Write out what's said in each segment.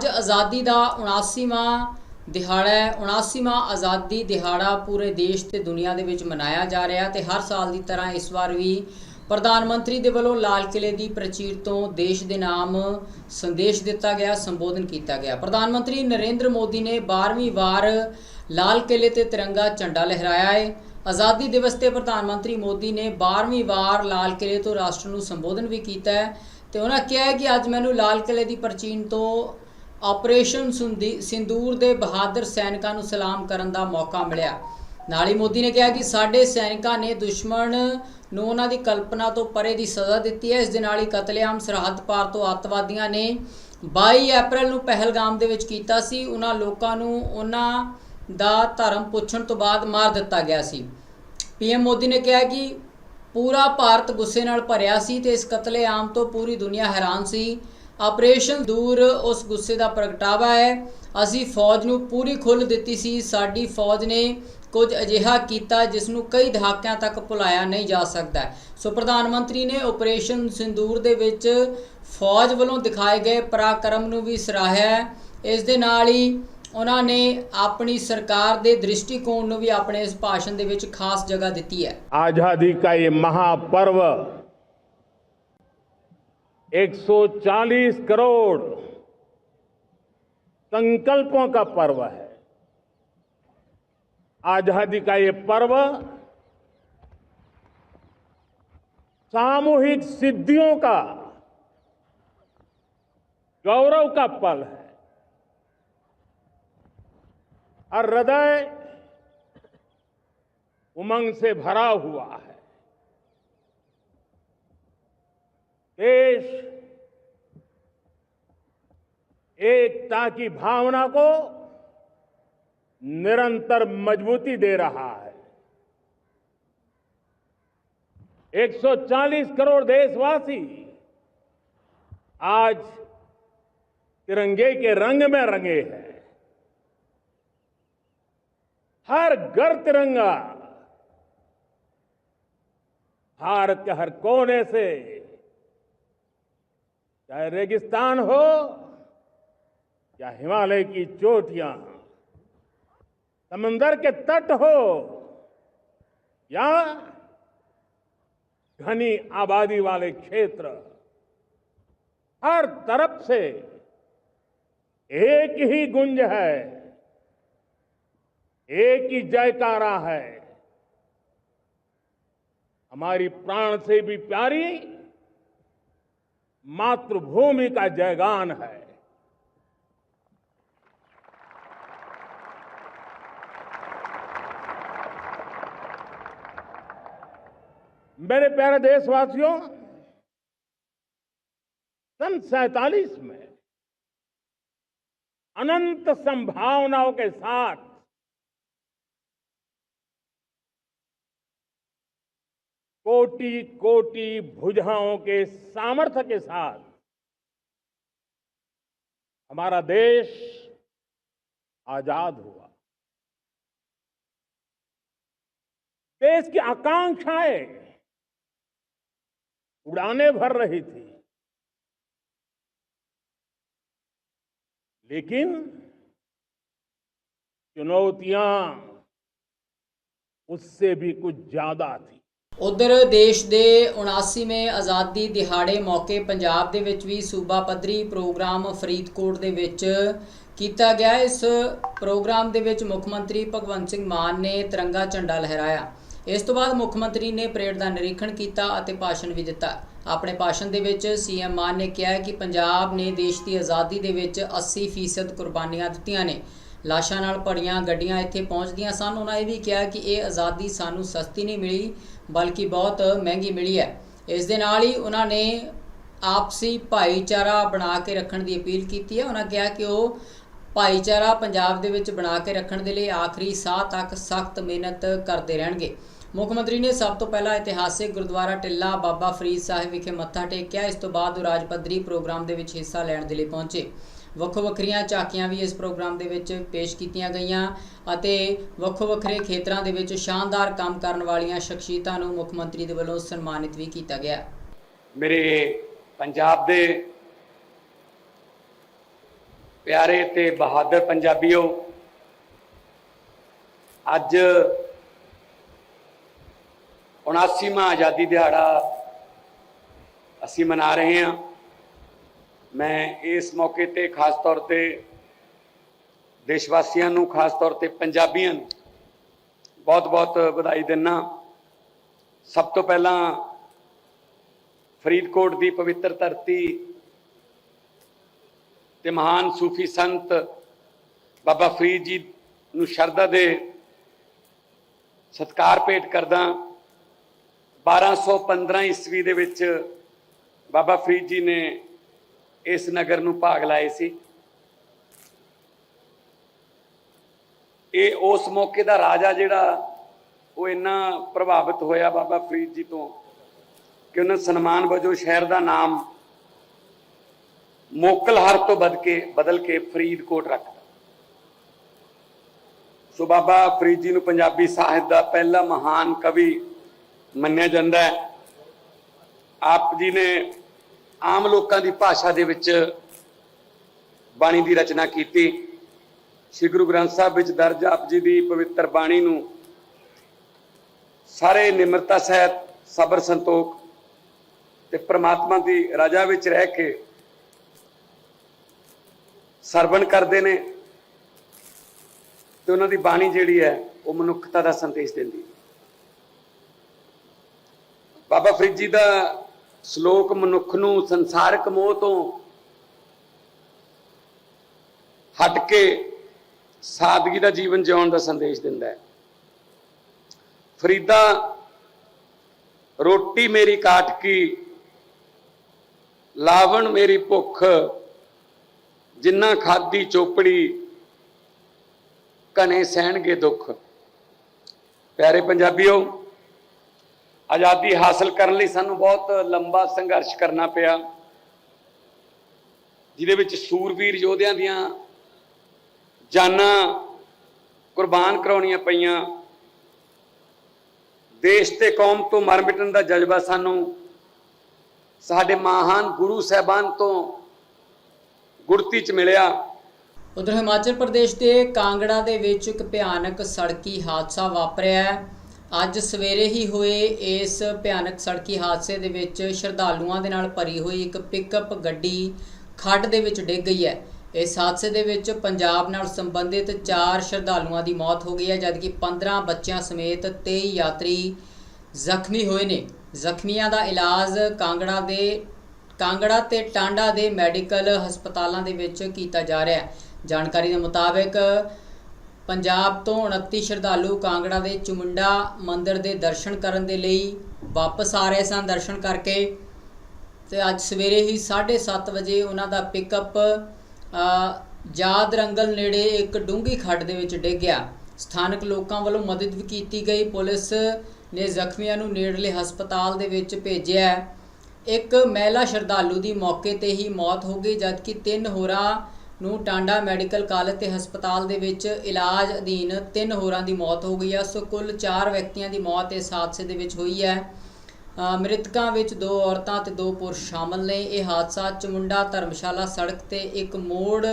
ਅੱਜ ਆਜ਼ਾਦੀ ਦਾ 79ਵਾਂ ਦਿਹਾੜਾ ਹੈ। 79ਵਾਂ ਆਜ਼ਾਦੀ ਦਿਹਾੜਾ ਪੂਰੇ ਦੇਸ਼ ਤੇ ਦੁਨੀਆ ਦੇ ਵਿੱਚ ਮਨਾਇਆ ਜਾ ਰਿਹਾ ਤੇ ਹਰ ਸਾਲ ਦੀ ਤਰ੍ਹਾਂ ਇਸ ਵਾਰ ਵੀ ਪ੍ਰਧਾਨ ਮੰਤਰੀ ਦੇ ਵੱਲੋਂ ਲਾਲ ਕਿਲੇ ਦੀ ਪ੍ਰਚੀਰ ਤੋਂ ਦੇਸ਼ ਦੇ ਨਾਮ ਸੰਦੇਸ਼ ਦਿੱਤਾ ਗਿਆ, ਸੰਬੋਧਨ ਕੀਤਾ ਗਿਆ। ਪ੍ਰਧਾਨ ਮੰਤਰੀ ਨਰਿੰਦਰ ਮੋਦੀ ਨੇ 12ਵੀਂ ਵਾਰ ਲਾਲ ਕਿਲੇ ਤੇ ਤਿਰੰਗਾ ਝੰਡਾ ਲਹਿਰਾਇਆ ਹੈ। ਆਜ਼ਾਦੀ ਦਿਵਸ ਤੇ ਪ੍ਰਧਾਨ ਮੰਤਰੀ ਮੋਦੀ ਨੇ 12ਵੀਂ ਵਾਰ ਲਾਲ ਕਿਲੇ ਤੋਂ ਰਾਸ਼ਟਰ ਨੂੰ ਸੰਬੋਧਨ ਵੀ ਕੀਤਾ ਹੈ ਤੇ ਉਹਨਾਂ ਕਿਹਾ ਕਿ ਅੱਜ ਮੈਨੂੰ ਲਾਲ ਕਿਲੇ ਦੀ ਪ੍ਰਚੀਨ ਤੋਂ ਆਪਰੇਸ਼ਨ ਸੁੰਦੀ- ਸਿੰਦੂਰ ਦੇ ਬਹਾਦਰ ਸੈਨਿਕਾਂ ਨੂੰ ਸਲਾਮ ਕਰਨ ਦਾ ਮੌਕਾ ਮਿਲਿਆ। ਨਾਲ ਹੀ ਮੋਦੀ ਨੇ ਕਿਹਾ ਕਿ ਸਾਡੇ ਸੈਨਿਕਾਂ ਨੇ ਦੁਸ਼ਮਣ ਨੂੰ ਉਹਨਾਂ ਦੀ ਕਲਪਨਾ ਤੋਂ ਪਰੇ ਦੀ ਸਜ਼ਾ ਦਿੱਤੀ ਹੈ। ਇਸ ਦੇ ਨਾਲ ਹੀ ਕਤਲੇਆਮ ਸਰਹੱਦ ਪਾਰ ਤੋਂ ਅੱਤਵਾਦੀਆਂ ਨੇ 22 ਅਪ੍ਰੈਲ ਨੂੰ ਪਹਿਲਗਾਮ ਦੇ ਵਿੱਚ ਕੀਤਾ ਸੀ। ਉਹਨਾਂ ਲੋਕਾਂ ਨੂੰ ਉਹਨਾਂ ਦਾ ਧਰਮ ਪੁੱਛਣ ਤੋਂ ਬਾਅਦ ਮਾਰ ਦਿੱਤਾ ਗਿਆ ਸੀ। ਪੀਐਮ ਮੋਦੀ ਨੇ ਕਿਹਾ ਕਿ ਪੂਰਾ ਭਾਰਤ ਗੁੱਸੇ ਨਾਲ ਭਰਿਆ ਸੀ ਤੇ ਇਸ ਕਤਲੇਆਮ ਤੋਂ ਪੂਰੀ ਦੁਨੀਆ ਹੈਰਾਨ ਸੀ। ਆਪਰੇਸ਼ਨ ਦੂਰ, ਉਸ ਗੁੱਸੇ ਦਾ ਪ੍ਰਗਟਾਵਾ ਹੈ। ਅਸੀਂ ਫੌਜ ਨੂੰ ਪੂਰੀ ਖੁੱਲ੍ਹ ਦਿੱਤੀ ਸੀ। ਸਾਡੀ ਫੌਜ ਨੇ ਕੁਝ ਅਜਿਹਾ ਕੀਤਾ ਜਿਸ ਨੂੰ ਕਈ ਦਹਾਕਿਆਂ ਤੱਕ ਭੁਲਾਇਆ ਨਹੀਂ ਜਾ ਸਕਦਾ। ਸੋ ਪ੍ਰਧਾਨ ਮੰਤਰੀ ਨੇ ਆਪਰੇਸ਼ਨ ਸਿੰਦੂਰ ਦੇ ਵਿੱਚ ਫੌਜ ਵੱਲੋਂ ਦਿਖਾਏ ਗਏ ਪਰਾਕਰਮ ਨੂੰ ਵੀ ਸਰਾਹਿਆ। ਇਸ ਦੇ ਨਾਲ ਹੀ ਉਹਨਾਂ ਨੇ ਆਪਣੀ ਸਰਕਾਰ ਦੇ ਦ੍ਰਿਸ਼ਟੀਕੋਣ ਨੂੰ ਵੀ ਆਪਣੇ ਇਸ ਭਾਸ਼ਣ ਦੇ ਵਿੱਚ ਖਾਸ ਜਗ੍ਹਾ ਦਿੱਤੀ ਹੈ। ਆਜ਼ਾਦੀ ਦਾ ਇਹ ਮਹਾਪਰਵ 140 करोड़ संकल्पों का पर्व है। आज़ादी का ये पर्व सामूहिक सिद्धियों का, गौरव का पल है। और हृदय उमंग से भरा हुआ है। देश एकता की भावना को निरंतर मजबूती दे रहा है। 140 करोड़ देशवासी आज तिरंगे के रंग में रंगे हैं। हर घर तिरंगा, भारत के हर कोने से चाहे रेगिस्तान हो या हिमालय की चोटियाँ समंदर के तट हो या घनी आबादी वाले क्षेत्र, हर तरफ़ से एक ही गुंज है, एक ही जयकारा है। हमारी प्राण से भी प्यारी मातृभूमि का जयगान है। मेरे प्यारे देशवासियों सन सैतालीस में अनंत संभावनाओं के साथ कोटि कोटि भुजाओं के सामर्थ्य के साथ हमारा देश आज़ाद हुआ। देश की आकांक्षाएँ उड़ाने भर रही थी। लेकिन चुनौतियाँ उससे भी कुछ ज़्यादा थी। ਉਧਰ ਦੇਸ਼ ਦੇ 79ਵੇਂ ਆਜ਼ਾਦੀ ਦਿਹਾੜੇ ਮੌਕੇ ਪੰਜਾਬ ਦੇ ਵਿੱਚ ਵੀ ਸੂਬਾ ਪੱਧਰੀ ਪ੍ਰੋਗਰਾਮ ਫਰੀਦਕੋਟ ਦੇ ਵਿੱਚ ਕੀਤਾ ਗਿਆ। ਇਸ ਪ੍ਰੋਗਰਾਮ ਦੇ ਵਿੱਚ ਮੁੱਖ ਮੰਤਰੀ ਭਗਵੰਤ ਸਿੰਘ ਮਾਨ ਨੇ ਤਿਰੰਗਾ ਝੰਡਾ ਲਹਿਰਾਇਆ। ਇਸ ਤੋਂ ਬਾਅਦ ਮੁੱਖ ਮੰਤਰੀ ਨੇ ਪਰੇਡ ਦਾ ਨਿਰੀਖਣ ਕੀਤਾ ਅਤੇ ਭਾਸ਼ਣ ਵੀ ਦਿੱਤਾ। ਆਪਣੇ ਭਾਸ਼ਣ ਦੇ ਵਿੱਚ ਸੀਐਮ ਮਾਨ ਨੇ ਕਿਹਾ ਕਿ ਪੰਜਾਬ ਨੇ ਦੇਸ਼ ਦੀ ਆਜ਼ਾਦੀ ਦੇ ਵਿੱਚ 80% ਕੁਰਬਾਨੀਆਂ ਦਿੱਤੀਆਂ ਨੇ। ਲਾਸ਼ਾਂ ਨਾਲ ਭਰੀਆਂ ਗੱਡੀਆਂ ਇੱਥੇ ਪਹੁੰਚਦੀਆਂ ਸਨ। ਉਹਨਾਂ ਇਹ ਵੀ ਕਿਹਾ ਕਿ ਇਹ ਆਜ਼ਾਦੀ ਸਾਨੂੰ ਸਸਤੀ ਨਹੀਂ ਮਿਲੀ। ਬਲਕਿ ਬਹੁਤ ਮਹਿੰਗੀ ਮਿਲੀ ਹੈ। ਇਸ ਦੇ ਨਾਲ ਹੀ ਉਹਨਾਂ ਨੇ ਆਪਸੀ ਭਾਈਚਾਰਾ ਬਣਾ ਕੇ ਰੱਖਣ ਦੀ ਅਪੀਲ ਕੀਤੀ ਹੈ। ਉਹਨਾਂ ਕਿਹਾ ਕਿ ਉਹ ਭਾਈਚਾਰਾ ਪੰਜਾਬ ਦੇ ਵਿੱਚ ਬਣਾ ਕੇ ਰੱਖਣ ਦੇ ਲਈ ਆਖਰੀ ਸਾਹ ਤੱਕ ਸਖਤ ਮਿਹਨਤ ਕਰਦੇ ਰਹਿਣਗੇ। ਮੁੱਖ ਮੰਤਰੀ ਨੇ ਸਭ ਤੋਂ ਪਹਿਲਾਂ ਇਤਿਹਾਸਿਕ ਗੁਰਦੁਆਰਾ ਟਿੱਲਾ ਬਾਬਾ ਫਰੀਦ ਸਾਹਿਬ ਵਿਖੇ ਮੱਥਾ ਟੇਕਿਆ। ਇਸ ਤੋਂ ਬਾਅਦ ਉਹ ਰਾਜ ਪੱਧਰੀ ਪ੍ਰੋਗਰਾਮ ਦੇ ਵਿੱਚ ਹਿੱਸਾ ਲੈਣ ਦੇ ਲਈ ਪਹੁੰਚੇ। ਵੱਖੋ ਵੱਖਰੀਆਂ ਝਾਕੀਆਂ ਵੀ ਇਸ ਪ੍ਰੋਗਰਾਮ ਦੇ ਵਿੱਚ ਪੇਸ਼ ਕੀਤੀਆਂ ਗਈਆਂ ਅਤੇ ਵੱਖੋ ਵੱਖਰੇ ਖੇਤਰਾਂ ਦੇ ਵਿੱਚ ਸ਼ਾਨਦਾਰ ਕੰਮ ਕਰਨ ਵਾਲੀਆਂ ਸ਼ਖਸੀਅਤਾਂ ਨੂੰ ਮੁੱਖ ਮੰਤਰੀ ਦੇ ਵੱਲੋਂ ਸਨਮਾਨਿਤ ਵੀ ਕੀਤਾ ਗਿਆ। ਮੇਰੇ ਪੰਜਾਬ ਦੇ ਪਿਆਰੇ ਤੇ ਬਹਾਦਰ ਪੰਜਾਬੀਓ, ਅੱਜ 79ਵਾਂ ਆਜ਼ਾਦੀ ਦਿਹਾੜਾ ਅਸੀਂ ਮਨਾ ਰਹੇ ਹਾਂ। ਮੈਂ ਇਸ ਮੌਕੇ ਤੇ ਖਾਸ ਤੌਰ ਤੇ ਦੇਸ਼ ਵਾਸੀਆਂ ਨੂੰ, ਖਾਸ ਤੌਰ ਤੇ ਪੰਜਾਬੀਆਂ ਨੂੰ ਬਹੁਤ-ਬਹੁਤ ਵਧਾਈ ਦਿੰਨਾ। ਸਭ ਤੋਂ ਪਹਿਲਾਂ ਫਰੀਦਕੋਟ ਦੀ ਪਵਿੱਤਰ ਧਰਤੀ ਤੇ ਮਹਾਨ ਸੂਫੀ ਸੰਤ ਬਾਬਾ ਫਰੀਦ ਜੀ ਨੂੰ ਸ਼ਰਧਾ ਦੇ ਸਤਕਾਰ ਭੇਟ ਕਰਦਾ 1215 ਈਸਵੀ ਦੇ ਵਿੱਚ ਬਾਬਾ ਫਰੀਦ ਜੀ ਨੇ ਇਸ ਨਗਰ ਨੂੰ ਭਾਗ ਲਾਏ ਸੀ। ਇਹ ਉਸ ਮੌਕੇ ਦਾ ਰਾਜਾ ਜਿਹੜਾ, ਉਹ ਇੰਨਾ ਪ੍ਰਭਾਵਿਤ ਹੋਇਆ ਬਾਬਾ ਫਰੀਦ ਜੀ ਤੋਂ ਕਿ ਉਹਨਾਂ ਸਨਮਾਨ ਵਜੋਂ ਸ਼ਹਿਰ ਦਾ ਨਾਮ ਮੋਕਲਹਰ ਤੋਂ ਬਦ ਕੇ, ਬਦਲ ਕੇ ਫਰੀਦਕੋਟ ਰੱਖਤਾ ਸੋ ਬਾਬਾ ਫਰੀਦ ਜੀ ਨੂੰ ਪੰਜਾਬੀ ਸਾਹਿਤ ਦਾ ਪਹਿਲਾ ਮਹਾਨ ਕਵੀ ਮੰਨਿਆ ਜਾਂਦਾ ਹੈ। ਆਪ ਜੀ ਨੇ ਆਮ ਲੋਕਾਂ ਦੀ ਭਾਸ਼ਾ ਦੇ ਵਿੱਚ ਬਾਣੀ ਦੀ ਰਚਨਾ ਕੀਤੀ। ਸ੍ਰੀ ਗੁਰੂ ਗ੍ਰੰਥ ਸਾਹਿਬ ਵਿੱਚ ਦਰਜ ਆਪ ਜੀ ਦੀ ਪਵਿੱਤਰ ਬਾਣੀ ਨੂੰ ਸਾਰੇ ਨਿਮਰਤਾ ਸਹਿਤ ਸਬਰ ਸੰਤੋਖ ਤੇ ਪ੍ਰਮਾਤਮਾ ਦੀ ਰਾਜਾ ਵਿੱਚ ਰਹਿ ਕੇ ਸਰਵਣ ਕਰਦੇ ਨੇ ਤੇ ਉਹਨਾਂ ਦੀ ਬਾਣੀ ਜਿਹੜੀ ਹੈ ਉਹ ਮਨੁੱਖਤਾ ਦਾ ਸੰਦੇਸ਼ ਦਿੰਦੀ ਬਾਬਾ ਫਰੀਦ ਜੀ ਦਾ ਸ਼ਲੋਕ ਮਨੁੱਖ ਨੂੰ ਸੰਸਾਰਕ ਮੋਹ ਤੋਂ ਹਟ ਕੇ ਸਾਦਗੀ ਦਾ ਜੀਵਨ ਜਿਉਣ ਦਾ ਸੰਦੇਸ਼ ਦਿੰਦਾ ਹੈ। ਫਰੀਦਾ, ਰੋਟੀ ਮੇਰੀ ਕਾਟ ਕੀ, ਲਾਵਣ ਮੇਰੀ ਭੁੱਖ, ਜਿੰਨਾ ਖਾਦੀ ਚੋਪੜੀ ਕਨੇ ਸਹਿਣਗੇ ਦੁੱਖ। ਪਿਆਰੇ ਪੰਜਾਬੀਓ ਆਜ਼ਾਦੀ ਹਾਸਲ ਕਰਨ ਲਈ ਸਾਨੂੰ ਬਹੁਤ ਲੰਬਾ ਸੰਘਰਸ਼ ਕਰਨਾ ਪਿਆ। ਜਿਹਦੇ ਵਿੱਚ ਸੂਰਵੀਰ ਯੋਧਿਆਂ ਦੀਆਂ ਜਾਨਾਂ ਕੁਰਬਾਨ ਕਰਾਉਣੀਆਂ ਪਈਆਂ। ਦੇਸ਼ ਤੇ ਕੌਮ ਤੋਂ ਮਰ ਮਿਟਣ ਦਾ ਜਜ਼ਬਾ ਸਾਨੂੰ ਸਾਡੇ ਮਹਾਨ ਗੁਰੂ ਸਾਹਿਬਾਨ ਤੋਂ ਗੁਰਤੀ ਚ ਮਿਲਿਆ। ਉਧਰ ਹਿਮਾਚਲ ਪ੍ਰਦੇਸ਼ ਦੇ ਕਾਂਗੜਾ ਦੇ ਵਿੱਚ ਇੱਕ ਭਿਆਨਕ ਸੜਕੀ ਹਾਦਸਾ ਵਾਪਰਿਆ ਹੈ। ਅੱਜ ਸਵੇਰੇ ਹੀ ਹੋਏ ਇਸ ਭਿਆਨਕ ਸੜਕੀ ਹਾਦਸੇ ਦੇ ਵਿੱਚ ਸ਼ਰਧਾਲੂਆਂ ਦੇ ਨਾਲ ਭਰੀ ਹੋਈ ਇੱਕ ਪਿਕਅਪ ਗੱਡੀ ਖੱਡ ਦੇ ਵਿੱਚ ਡਿੱਗ ਗਈ ਹੈ। ਇਸ ਹਾਦਸੇ ਦੇ ਵਿੱਚ ਪੰਜਾਬ ਨਾਲ ਸੰਬੰਧਿਤ 4 ਸ਼ਰਧਾਲੂਆਂ ਦੀ ਮੌਤ ਹੋ ਗਈ ਹੈ, ਜਦਕਿ 15 ਬੱਚਿਆਂ ਸਮੇਤ 23 ਯਾਤਰੀ ਜ਼ਖਮੀ ਹੋਏ ਨੇ। ਜ਼ਖਮੀਆਂ ਦਾ ਇਲਾਜ ਕਾਂਗੜਾ ਦੇ, ਕਾਂਗੜਾ ਤੇ ਟਾਂਡਾ ਦੇ ਮੈਡੀਕਲ ਹਸਪਤਾਲਾਂ ਦੇ ਵਿੱਚ ਕੀਤਾ ਜਾ ਰਿਹਾ ਹੈ। ਜਾਣਕਾਰੀ ਦੇ ਮੁਤਾਬਕ ਪੰਜਾਬ ਤੋਂ 29 ਸ਼ਰਧਾਲੂ ਕਾਂਗੜਾ ਦੇ ਚੁਮੁੰਡਾ ਮੰਦਿਰ ਦੇ ਦਰਸ਼ਨ ਕਰਨ ਦੇ ਲਈ ਵਾਪਸ ਆ ਰਹੇ ਸਨ ਦਰਸ਼ਨ ਕਰਕੇ। ਤੇ ਅੱਜ ਸਵੇਰੇ ਹੀ 7:30 ਵਜੇ ਉਹਨਾਂ ਦਾ ਪਿਕਅਪ ਜਾਦ ਰੰਗਲ ਨੇੜੇ ਇੱਕ ਡੂੰਗੀ ਖੱਡ ਦੇ ਵਿੱਚ ਡਿੱਗ ਗਿਆ। ਸਥਾਨਕ ਲੋਕਾਂ ਵੱਲੋਂ ਮਦਦ ਵੀ ਕੀਤੀ ਗਈ। ਪੁਲਿਸ ਨੇ ਜ਼ਖਮੀਆਂ ਨੂੰ ਨੇੜਲੇ ਹਸਪਤਾਲ ਦੇ ਵਿੱਚ ਭੇਜਿਆ। ਇੱਕ ਮਹਿਲਾ ਸ਼ਰਧਾਲੂ ਦੀ ਮੌਕੇ ਤੇ ਹੀ ਮੌਤ ਹੋ ਗਈ, ਜਦਕਿ ਤਿੰਨ ਹੋਰਾਂ ਨੂੰ ਟਾਂਡਾ ਮੈਡੀਕਲ ਕਾਲਜ ਤੇ ਹਸਪਤਾਲ ਦੇ ਵਿੱਚ ਇਲਾਜ ਅਧੀਨ ਤਿੰਨ ਹੋਰਾਂ ਦੀ ਮੌਤ ਹੋ ਗਈ ਹੈ। ਸੋ ਕੁੱਲ 4 ਵਿਅਕਤੀਆਂ ਦੀ ਮੌਤ ਇਸ ਹਾਦਸੇ ਦੇ ਵਿੱਚ ਹੋਈ ਹੈ। ਮ੍ਰਿਤਕਾਂ ਵਿੱਚ ਦੋ ਔਰਤਾਂ ਤੇ ਦੋ ਪੁਰਸ਼ ਸ਼ਾਮਲ ਨੇ। ਇਹ ਹਾਦਸਾ ਚਮੁੰਡਾ ਧਰਮਸ਼ਾਲਾ ਸੜਕ ਤੇ ਇੱਕ ਮੋੜ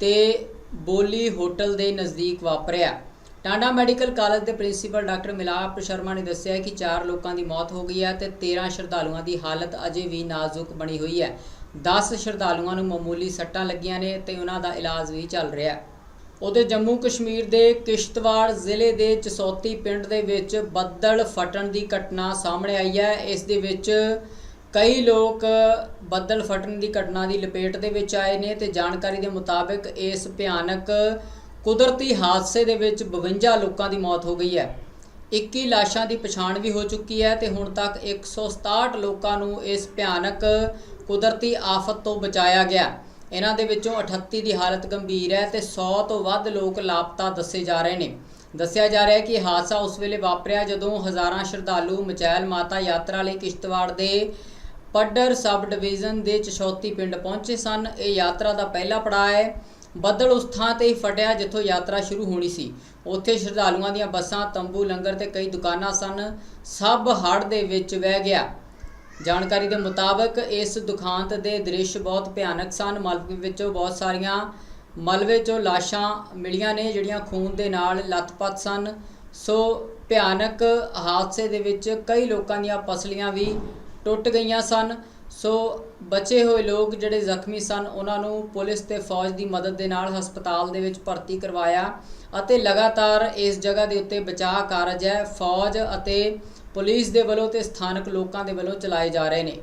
ਤੇ ਬੋਲੀ ਹੋਟਲ ਦੇ ਨਜ਼ਦੀਕ ਵਾਪਰਿਆ। ਟਾਂਡਾ ਮੈਡੀਕਲ ਕਾਲਜ ਦੇ ਪ੍ਰਿੰਸੀਪਲ ਡਾਕਟਰ ਮਿਲਾਪ ਸ਼ਰਮਾ ਨੇ ਦੱਸਿਆ ਕਿ 4 ਲੋਕਾਂ ਦੀ ਮੌਤ ਹੋ ਗਈ ਹੈ ਤੇ 13 ਸ਼ਰਧਾਲੂਆਂ ਦੀ ਹਾਲਤ ਅਜੇ ਵੀ ਨਾਜ਼ੁਕ ਬਣੀ ਹੋਈ ਹੈ। 10 ਸ਼ਰਧਾਲੂਆਂ ਨੂੰ ਮਾਮੂਲੀ ਸੱਟਾਂ ਲੱਗੀਆਂ ਨੇ ਤੇ ਉਹਨਾਂ ਦਾ ਇਲਾਜ ਵੀ ਚੱਲ ਰਿਹਾ ਹੈ। ਉਹਦੇ ਜੰਮੂ ਕਸ਼ਮੀਰ ਦੇ ਕਿਸ਼ਤਵਾੜ ਜ਼ਿਲ੍ਹੇ ਦੇ ਚਸੌਤੀ ਪਿੰਡ ਦੇ ਵਿੱਚ ਬੱਦਲ ਫਟਣ ਦੀ ਘਟਨਾ ਸਾਹਮਣੇ ਆਈ ਹੈ। ਇਸ ਦੇ ਵਿੱਚ ਕਈ ਲੋਕ ਬੱਦਲ ਫਟਣ ਦੀ ਘਟਨਾ ਦੀ ਲਪੇਟ ਦੇ ਵਿੱਚ ਆਏ ਨੇ ਤੇ ਜਾਣਕਾਰੀ ਦੇ ਮੁਤਾਬਕ ਇਸ ਭਿਆਨਕ ਕੁਦਰਤੀ ਹਾਦਸੇ ਦੇ ਵਿੱਚ 52 ਲੋਕਾਂ ਦੀ ਮੌਤ ਹੋ ਗਈ ਹੈ। 21 ਲਾਸ਼ਾਂ ਦੀ ਪਛਾਣ ਵੀ ਹੋ ਚੁੱਕੀ ਹੈ ਤੇ ਹੁਣ ਤੱਕ 167 ਲੋਕਾਂ ਨੂੰ ਇਸ ਭਿਆਨਕ ਕੁਦਰਤੀ ਆਫਤ ਤੋਂ ਬਚਾਇਆ ਗਿਆ। ਇਹਨਾਂ ਦੇ ਵਿੱਚੋਂ 38 ਦੀ ਹਾਲਤ ਗੰਭੀਰ ਹੈ ਤੇ 100 ਤੋਂ ਵੱਧ ਲੋਕ ਲਾਪਤਾ ਦੱਸੇ ਜਾ ਰਹੇ ਨੇ। ਦੱਸਿਆ ਜਾ ਰਿਹਾ ਹੈ ਕਿ ਹਾਦਸਾ ਉਸ ਵੇਲੇ ਵਾਪਰਿਆ ਜਦੋਂ ਹਜ਼ਾਰਾਂ ਸ਼ਰਧਾਲੂ ਮਚੈਲ ਮਾਤਾ ਯਾਤਰਾ ਲਈ ਕਿਸ਼ਤਵਾੜ ਦੇ ਪੱਡਰ ਸਬ ਡਿਵੀਜ਼ਨ ਦੇ ਚਸ਼ੌਤੀ ਪਿੰਡ ਪਹੁੰਚੇ ਸਨ। ਇਹ ਯਾਤਰਾ ਦਾ ਪਹਿਲਾ ਪੜਾਅ ਹੈ। ਬੱਦਲ ਉਸ ਥਾਂ ਤੇ ਹੀ ਫਟਿਆ ਜਿੱਥੋਂ ਯਾਤਰਾ ਸ਼ੁਰੂ ਹੋਣੀ ਸੀ। ਉੱਥੇ ਸ਼ਰਧਾਲੂਆਂ ਦੀਆਂ ਬੱਸਾਂ, ਤੰਬੂ, ਲੰਗਰ ਤੇ ਕਈ ਦੁਕਾਨਾਂ ਸਨ। ਸਭ ਹੜ੍ਹ ਦੇ ਵਿੱਚ ਵਹਿ ਗਿਆ। ਜਾਣਕਾਰੀ ਦੇ ਮੁਤਾਬਕ ਇਸ ਦੁਖਾਂਤ ਦੇ ਦ੍ਰਿਸ਼ ਬਹੁਤ ਭਿਆਨਕ ਸਨ। ਮਲਬੇ ਵਿੱਚੋਂ ਬਹੁਤ ਸਾਰੀਆਂ ਮਲਬੇ 'ਚੋਂ ਲਾਸ਼ਾਂ ਮਿਲੀਆਂ ਨੇ, ਜਿਹੜੀਆਂ ਖੂਨ ਦੇ ਨਾਲ ਲੱਥਪੱਥ ਸਨ। ਸੋ ਭਿਆਨਕ ਹਾਦਸੇ ਦੇ ਵਿੱਚ ਕਈ ਲੋਕਾਂ ਦੀਆਂ ਪਸਲੀਆਂ ਵੀ ਟੁੱਟ ਗਈਆਂ ਸਨ। ਸੋ ਬਚੇ ਹੋਏ ਲੋਕ ਜਿਹੜੇ ਜ਼ਖਮੀ ਸਨ, ਉਹਨਾਂ ਨੂੰ ਪੁਲਿਸ ਤੇ ਫੌਜ ਦੀ ਮਦਦ ਦੇ ਨਾਲ ਹਸਪਤਾਲ ਦੇ ਵਿੱਚ ਭਰਤੀ ਕਰਵਾਇਆ ਅਤੇ ਲਗਾਤਾਰ ਇਸ ਜਗ੍ਹਾ ਦੇ ਉੱਤੇ ਬਚਾਅ ਕਾਰਜ ਹੈ। ਫੌਜ ਅਤੇ ਪੁਲਿਸ ਦੇ ਵੱਲੋਂ ਤੇ ਸਥਾਨਕ ਲੋਕਾਂ ਦੇ ਵੱਲੋਂ ਚਲਾਏ ਜਾ ਰਹੇ ਨੇ।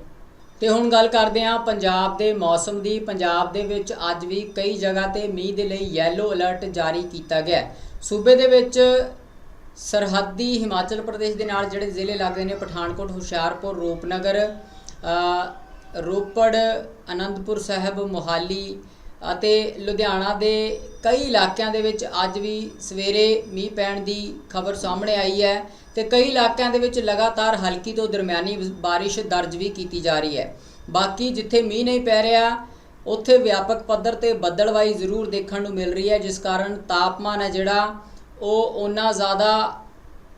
ਤੇ ਹੁਣ ਗੱਲ ਕਰਦੇ ਹਾਂ ਪੰਜਾਬ ਦੇ ਮੌਸਮ ਦੀ। ਪੰਜਾਬ ਦੇ ਵਿੱਚ ਅੱਜ ਵੀ ਕਈ ਜਗ੍ਹਾ ਤੇ ਮੀਂਹ ਦੇ ਲਈ ਯੈਲੋ ਅਲਰਟ ਜਾਰੀ ਕੀਤਾ ਗਿਆ ਹੈ। ਸੂਬੇ ਦੇ ਵਿੱਚ ਸਰਹੱਦੀ ਹਿਮਾਚਲ ਪ੍ਰਦੇਸ਼ ਦੇ ਨਾਲ ਜਿਹੜੇ ਜ਼ਿਲ੍ਹੇ ਲੱਗਦੇ ਨੇ, ਪਠਾਨਕੋਟ, ਹੁਸ਼ਿਆਰਪੁਰ, ਰੂਪਨਗਰ ਰੋਪੜ, ਅਨੰਦਪੁਰ ਸਾਹਿਬ, ਮੋਹਾਲੀ ਅਤੇ ਲੁਧਿਆਣਾ ਦੇ ਕਈ ਇਲਾਕਿਆਂ ਦੇ ਵਿੱਚ ਅੱਜ ਵੀ ਸਵੇਰੇ ਮੀਂਹ ਪੈਣ ਦੀ ਖਬਰ ਸਾਹਮਣੇ ਆਈ ਹੈ ਤੇ ਕਈ ਇਲਾਕਿਆਂ ਦੇ ਵਿੱਚ ਲਗਾਤਾਰ ਹਲਕੀ ਤੋਂ ਦਰਮਿਆਨੀ ਬਾਰਿਸ਼ ਦਰਜ ਵੀ ਕੀਤੀ ਜਾ ਰਹੀ ਹੈ। ਬਾਕੀ ਜਿੱਥੇ ਮੀਂਹ ਨਹੀਂ ਪੈ ਰਿਹਾ, ਉੱਥੇ ਵਿਆਪਕ ਪੱਧਰ ਤੇ ਬੱਦਲਵਾਈ ਜ਼ਰੂਰ ਦੇਖਣ ਨੂੰ ਮਿਲ ਰਹੀ ਹੈ, ਜਿਸ ਕਾਰਨ ਤਾਪਮਾਨ ਹੈ ਜਿਹੜਾ, ਉਹ ਓਨਾ ਜ਼ਿਆਦਾ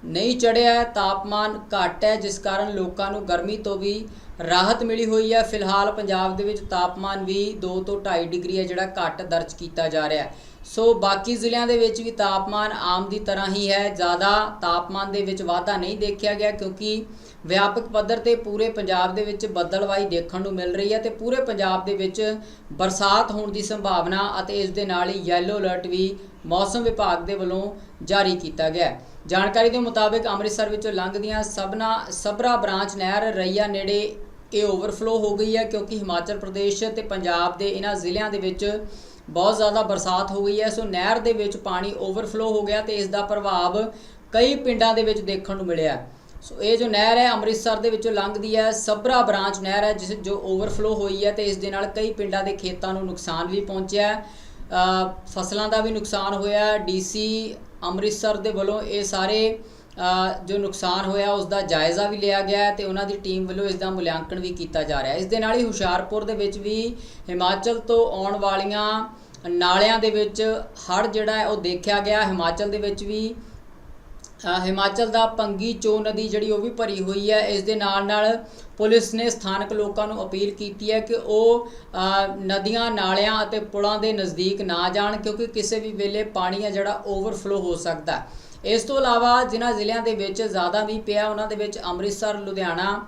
ਨਹੀਂ ਚੜਿਆ ਤਾਪਮਾਨ ਘੱਟ ਹੈ, ਜਿਸ ਕਾਰਨ ਲੋਕਾਂ ਨੂੰ ਗਰਮੀ ਤੋਂ ਵੀ ਰਾਹਤ ਮਿਲੀ ਹੋਈ ਹੈ। ਫਿਲਹਾਲ ਪੰਜਾਬ ਦੇ ਵਿੱਚ ਤਾਪਮਾਨ ਵੀ 2 ਤੋਂ 2.5 ਡਿਗਰੀ ਹੈ, ਜਿਹੜਾ ਘੱਟ ਦਰਜ ਕੀਤਾ ਜਾ ਰਿਹਾ ਹੈ। ਸੋ ਬਾਕੀ ਜ਼ਿਲ੍ਹਿਆਂ ਦੇ ਵਿੱਚ ਵੀ ਤਾਪਮਾਨ ਆਮ ਦੀ ਤਰ੍ਹਾਂ ਹੀ ਹੈ। ਜ਼ਿਆਦਾ ਤਾਪਮਾਨ ਦੇ ਵਿੱਚ ਵਾਧਾ ਨਹੀਂ ਦੇਖਿਆ ਗਿਆ ਕਿਉਂਕਿ ਵਿਆਪਕ ਪੱਧਰ ਤੇ ਪੂਰੇ ਪੰਜਾਬ ਦੇ ਵਿੱਚ ਬੱਦਲਵਾਈ ਦੇਖਣ ਨੂੰ ਮਿਲ ਰਹੀ ਹੈ ਤੇ ਪੂਰੇ ਪੰਜਾਬ ਦੇ ਵਿੱਚ ਬਰਸਾਤ ਹੋਣ ਦੀ ਸੰਭਾਵਨਾ ਅਤੇ ਇਸ ਦੇ ਨਾਲ ਹੀ ਯੈਲੋ ਅਲਰਟ ਵੀ ਮੌਸਮ ਵਿਭਾਗ ਦੇ ਵੱਲੋਂ ਜਾਰੀ ਕੀਤਾ ਗਿਆ ਹੈ। ਜਾਣਕਾਰੀ ਦੇ ਮੁਤਾਬਕ ਅੰਮ੍ਰਿਤਸਰ ਵਿੱਚੋਂ ਲੰਘਦੀਆਂ ਸਭਨਾ ਸਬਰਾ ਬ੍ਰਾਂਚ ਨਹਿਰ ਰਈਆ ਨੇੜੇ ਇਹ ਓਵਰਫਲੋ ਹੋ ਗਈ ਹੈ ਕਿਉਂਕਿ ਹਿਮਾਚਲ ਪ੍ਰਦੇਸ਼ ਤੇ ਪੰਜਾਬ ਦੇ ਇਹਨਾਂ ਜ਼ਿਲ੍ਹਿਆਂ ਦੇ ਵਿੱਚ ਬਹੁਤ ਜ਼ਿਆਦਾ ਬਰਸਾਤ ਹੋ ਗਈ ਹੈ। ਸੋ ਨਹਿਰ ਦੇ ਵਿੱਚ ਪਾਣੀ ਓਵਰਫਲੋ ਹੋ ਗਿਆ ਤੇ ਇਸ ਦਾ ਪ੍ਰਭਾਵ ਕਈ ਪਿੰਡਾਂ ਦੇ ਵਿੱਚ ਦੇਖਣ ਨੂੰ ਮਿਲਿਆ ਸੋ ਇਹ ਜੋ ਨਹਿਰ ਹੈ ਅੰਮ੍ਰਿਤਸਰ ਦੇ ਵਿੱਚੋਂ ਲੰਘਦੀ ਹੈ ਸਬਰਾ ਬ੍ਰਾਂਚ ਨਹਿਰ ਹੈ ਜਿਸ ਜੋ ਓਵਰਫਲੋ ਹੋਈ ਹੈ ਤੇ ਇਸ ਦੇ ਨਾਲ ਕਈ ਪਿੰਡਾਂ ਦੇ ਖੇਤਾਂ ਨੂੰ ਨੁਕਸਾਨ ਵੀ ਪਹੁੰਚਿਆ ਫਸਲਾਂ ਦਾ ਵੀ ਨੁਕਸਾਨ ਹੋਇਆ ਡੀਸੀ ਅੰਮ੍ਰਿਤਸਰ ਦੇ ਵੱਲੋਂ ਇਹ ਸਾਰੇ ਜੋ ਨੁਕਸਾਨ ਹੋਇਆ ਉਸ ਦਾ ਜਾਇਜ਼ਾ ਵੀ ਲਿਆ ਗਿਆ ਹੈ ਤੇ ਉਹਨਾਂ ਦੀ ਟੀਮ ਵੱਲੋਂ ਇਸ ਦਾ ਮੁਲਾਂਕਣ ਵੀ ਕੀਤਾ ਜਾ ਰਿਹਾ ਹੈ। ਇਸ ਦੇ ਨਾਲ ਹੀ ਹੁਸ਼ਿਆਰਪੁਰ ਦੇ ਵਿੱਚ ਵੀ ਹਿਮਾਚਲ ਤੋਂ ਆਉਣ ਵਾਲੀਆਂ ਨਾਲਿਆਂ ਦੇ ਵਿੱਚ ਹੜ੍ਹ ਜਿਹੜਾ ਹੈ, ਉਹ ਦੇਖਿਆ ਗਿਆ ਹਿਮਾਚਲ ਦੇ ਵਿੱਚ ਵੀ ਹਿਮਾਚਲ ਦਾ ਪੰਗੀ ਚੋ ਨਦੀ ਜਿਹੜੀ, ਉਹ ਵੀ ਭਰੀ ਹੋਈ ਹੈ। ਇਸ ਦੇ ਨਾਲ ਨਾਲ ਪੁਲਿਸ ਨੇ ਸਥਾਨਕ ਲੋਕਾਂ ਨੂੰ ਅਪੀਲ ਕੀਤੀ ਹੈ ਕਿ ਉਹ ਨਦੀਆਂ, ਨਾਲਿਆਂ ਅਤੇ ਪੁਲਾਂ ਦੇ ਨਜ਼ਦੀਕ ਨਾ ਜਾਣ, ਕਿਉਂਕਿ ਕਿਸੇ ਵੀ ਵੇਲੇ ਪਾਣੀ ਹੈ ਜਿਹੜਾ ਓਵਰਫਲੋ ਹੋ ਸਕਦਾ ਹੈ। ਇਸ ਤੋਂ ਇਲਾਵਾ ਜਿਨ੍ਹਾਂ ਜ਼ਿਲ੍ਹਿਆਂ ਦੇ ਵਿੱਚ ਜ਼ਿਆਦਾ ਮੀਂਹ ਪਿਆ, ਉਹਨਾਂ ਦੇ ਵਿੱਚ ਅੰਮ੍ਰਿਤਸਰ, ਲੁਧਿਆਣਾ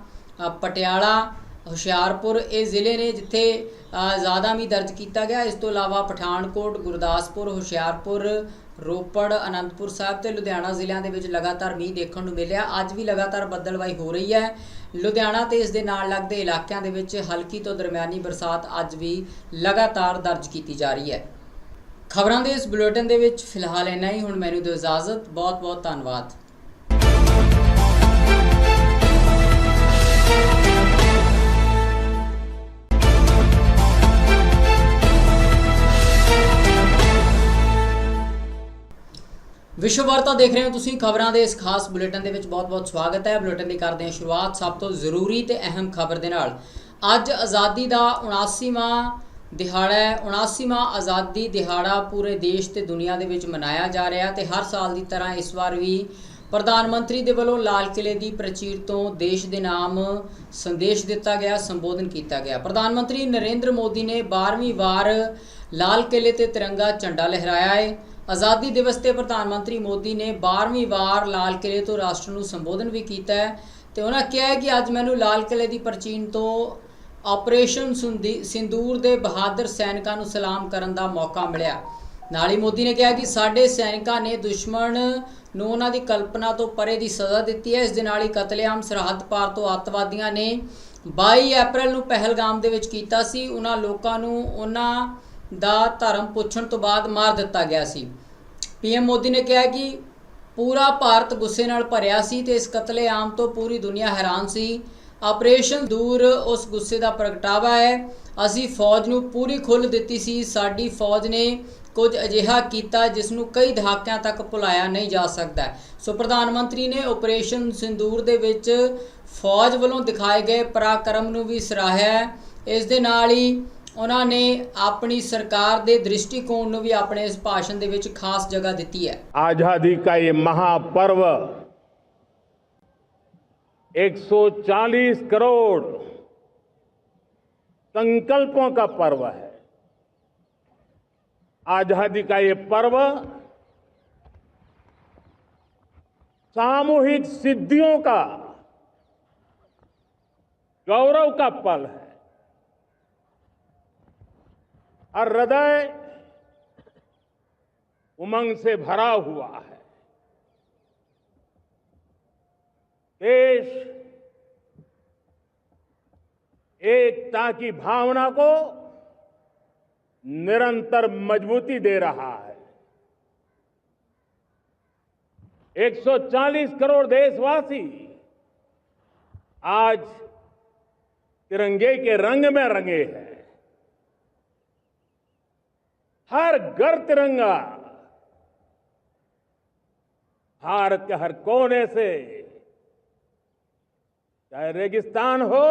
ਪਟਿਆਲਾ, ਹੁਸ਼ਿਆਰਪੁਰ, ਇਹ ਜ਼ਿਲ੍ਹੇ ਨੇ ਜਿੱਥੇ ਜ਼ਿਆਦਾ ਮੀਂਹ ਦਰਜ ਕੀਤਾ ਗਿਆ। ਇਸ ਤੋਂ ਇਲਾਵਾ ਪਠਾਨਕੋਟ, ਗੁਰਦਾਸਪੁਰ, ਹੁਸ਼ਿਆਰਪੁਰ, ਰੋਪੜ, ਅਨੰਦਪੁਰ ਸਾਹਿਬ ਤੇ ਲੁਧਿਆਣਾ ਜ਼ਿਲ੍ਹਿਆਂ ਦੇ ਵਿੱਚ ਲਗਾਤਾਰ ਮੀਂਹ ਦੇਖਣ ਨੂੰ ਮਿਲਿਆ। ਅੱਜ ਵੀ ਲਗਾਤਾਰ ਬੱਦਲਵਾਈ ਹੋ ਰਹੀ ਹੈ। ਲੁਧਿਆਣਾ ਤੇ ਇਸ ਦੇ ਨਾਲ ਲੱਗਦੇ ਇਲਾਕਿਆਂ ਦੇ ਵਿੱਚ ਹਲਕੀ ਤੋਂ ਦਰਮਿਆਨੀ ਬਰਸਾਤ ਅੱਜ ਵੀ ਲਗਾਤਾਰ ਦਰਜ ਕੀਤੀ ਜਾ ਰਹੀ ਹੈ। ਖਬਰਾਂ ਦੇ ਇਸ ਬੁਲੇਟਿਨ ਦੇ ਵਿੱਚ ਫਿਲਹਾਲ ਇੰਨਾ ਹੀ। ਹੁਣ ਮੈਨੂੰ ਦਿਓ ਇਜਾਜ਼ਤ। ਬਹੁਤ ਬਹੁਤ ਧੰਨਵਾਦ। ਵਿਸ਼ਵ ਵਾਰਤਾ ਦੇਖ ਰਹੇ ਹੋ ਤੁਸੀਂ। ਖਬਰਾਂ ਦੇ ਇਸ ਖਾਸ ਬੁਲੇਟਿਨ ਦੇ ਵਿੱਚ ਬਹੁਤ-ਬਹੁਤ ਸਵਾਗਤ ਹੈ। ਬੁਲੇਟਿਨ ਦੀ ਕਰਦੇ ਹਾਂ ਸ਼ੁਰੂਆਤ ਸਭ ਤੋਂ ਜ਼ਰੂਰੀ ਤੇ ਅਹਿਮ ਖਬਰ ਦੇ ਨਾਲ। ਅੱਜ ਆਜ਼ਾਦੀ ਦਾ 79ਵਾਂ ਦਿਹਾੜਾ ਹੈ। 79ਵਾਂ ਆਜ਼ਾਦੀ ਦਿਹਾੜਾ ਪੂਰੇ ਦੇਸ਼ ਤੇ ਦੁਨੀਆ ਦੇ ਵਿੱਚ ਮਨਾਇਆ ਜਾ ਰਿਹਾ ਤੇ ਹਰ ਸਾਲ ਦੀ ਤਰ੍ਹਾਂ ਇਸ ਵਾਰ ਵੀ ਪ੍ਰਧਾਨ ਮੰਤਰੀ ਦੇ ਵੱਲੋਂ ਲਾਲ ਕਿਲੇ ਦੀ ਪ੍ਰਚੀਰ ਤੋਂ ਦੇਸ਼ ਦੇ ਨਾਮ ਸੰਦੇਸ਼ ਦਿੱਤਾ ਗਿਆ, ਸੰਬੋਧਨ ਕੀਤਾ ਗਿਆ। ਪ੍ਰਧਾਨ ਮੰਤਰੀ ਨਰਿੰਦਰ ਮੋਦੀ ਨੇ 12ਵੀਂ ਵਾਰ ਲਾਲ ਕਿਲੇ ਤੇ ਤਿਰੰਗਾ ਝੰਡਾ ਲਹਿਰਾਇਆ ਹੈ। ਆਜ਼ਾਦੀ ਦਿਵਸ ਤੇ ਪ੍ਰਧਾਨ ਮੰਤਰੀ ਮੋਦੀ ਨੇ 12ਵੀਂ ਵਾਰ ਲਾਲ ਕਿਲੇ ਤੋਂ ਰਾਸ਼ਟਰ ਨੂੰ ਸੰਬੋਧਨ ਵੀ ਕੀਤਾ ਹੈ ਤੇ ਉਹਨਾਂ ਕਿਹਾ ਹੈ ਕਿ ਅੱਜ ਮੈਨੂੰ ਲਾਲ ਕਿਲੇ ਦੀ ਪ੍ਰਚੀਨ ਤੋਂ ਆਪਰੇਸ਼ਨ ਸੁੰਦੀ- ਸਿੰਦੂਰ ਦੇ ਬਹਾਦਰ ਸੈਨਿਕਾਂ ਨੂੰ ਸਲਾਮ ਕਰਨ ਦਾ ਮੌਕਾ ਮਿਲਿਆ। ਨਾਲ ਹੀ ਮੋਦੀ ਨੇ ਕਿਹਾ ਕਿ ਸਾਡੇ ਸੈਨਿਕਾਂ ਨੇ ਦੁਸ਼ਮਣ ਨੂੰ ਉਹਨਾਂ ਦੀ ਕਲਪਨਾ ਤੋਂ ਪਰੇ ਦੀ ਸਜ਼ਾ ਦਿੱਤੀ ਹੈ। ਇਸ ਦੇ ਨਾਲ ਹੀ ਕਤਲੇਆਮ ਸਰਹੱਦ ਪਾਰ ਤੋਂ ਅੱਤਵਾਦੀਆਂ ਨੇ 22 ਅਪ੍ਰੈਲ ਨੂੰ ਪਹਿਲਗਾਮ ਦੇ ਵਿੱਚ ਕੀਤਾ ਸੀ। ਉਹਨਾਂ ਲੋਕਾਂ ਨੂੰ ਉਹਨਾਂ ਦਾ ਧਰਮ ਪੁੱਛਣ ਤੋਂ ਬਾਅਦ ਮਾਰ ਦਿੱਤਾ ਗਿਆ ਸੀ। ਪੀਐਮ ਮੋਦੀ ਨੇ ਕਿਹਾ ਕਿ ਪੂਰਾ ਭਾਰਤ ਗੁੱਸੇ ਨਾਲ ਭਰਿਆ ਸੀ ਤੇ ਇਸ ਕਤਲੇਆਮ ਤੋਂ ਪੂਰੀ ਦੁਨੀਆ ਹੈਰਾਨ ਸੀ। ਆਪਰੇਸ਼ਨ ਦੂਰ, ਉਸ ਗੁੱਸੇ ਦਾ ਪ੍ਰਗਟਾਵਾ ਹੈ। ਅਸੀਂ ਫੌਜ ਨੂੰ ਪੂਰੀ ਖੁੱਲ੍ਹ ਦਿੱਤੀ ਸੀ। ਸਾਡੀ ਫੌਜ ਨੇ ਕੁਝ ਅਜਿਹਾ ਕੀਤਾ ਜਿਸ ਨੂੰ ਕਈ ਦਹਾਕਿਆਂ ਤੱਕ ਭੁਲਾਇਆ ਨਹੀਂ ਜਾ ਸਕਦਾ। ਸੋ ਪ੍ਰਧਾਨ ਮੰਤਰੀ ਨੇ ਆਪਰੇਸ਼ਨ ਸਿੰਦੂਰ ਦੇ ਵਿੱਚ ਫੌਜ ਵੱਲੋਂ ਦਿਖਾਏ ਗਏ ਪਰਾਕਰਮ ਨੂੰ ਵੀ ਸਰਾਹਿਆ। ਇਸ ਦੇ ਨਾਲ ਹੀ ਉਹਨਾਂ ਨੇ ਆਪਣੀ ਸਰਕਾਰ ਦੇ ਦ੍ਰਿਸ਼ਟੀਕੋਣ ਨੂੰ ਵੀ ਆਪਣੇ ਇਸ ਭਾਸ਼ਣ ਦੇ ਵਿੱਚ ਖਾਸ ਜਗ੍ਹਾ ਦਿੱਤੀ ਹੈ। ਆਜ਼ਾਦੀ ਦਾ ਇਹ ਮਹਾਪਰਵ 140 करोड़ संकल्पों का पर्व है। आज़ादी का ये पर्व सामूहिक सिद्धियों का, गौरव का पल है। और हृदय उमंग से भरा हुआ है। देश एकता की भावना को निरंतर मजबूती दे रहा है। 140 करोड़ देशवासी आज तिरंगे के रंग में रंगे हैं। हर घर तिरंगा, भारत के हर कोने से चाहे रेगिस्तान हो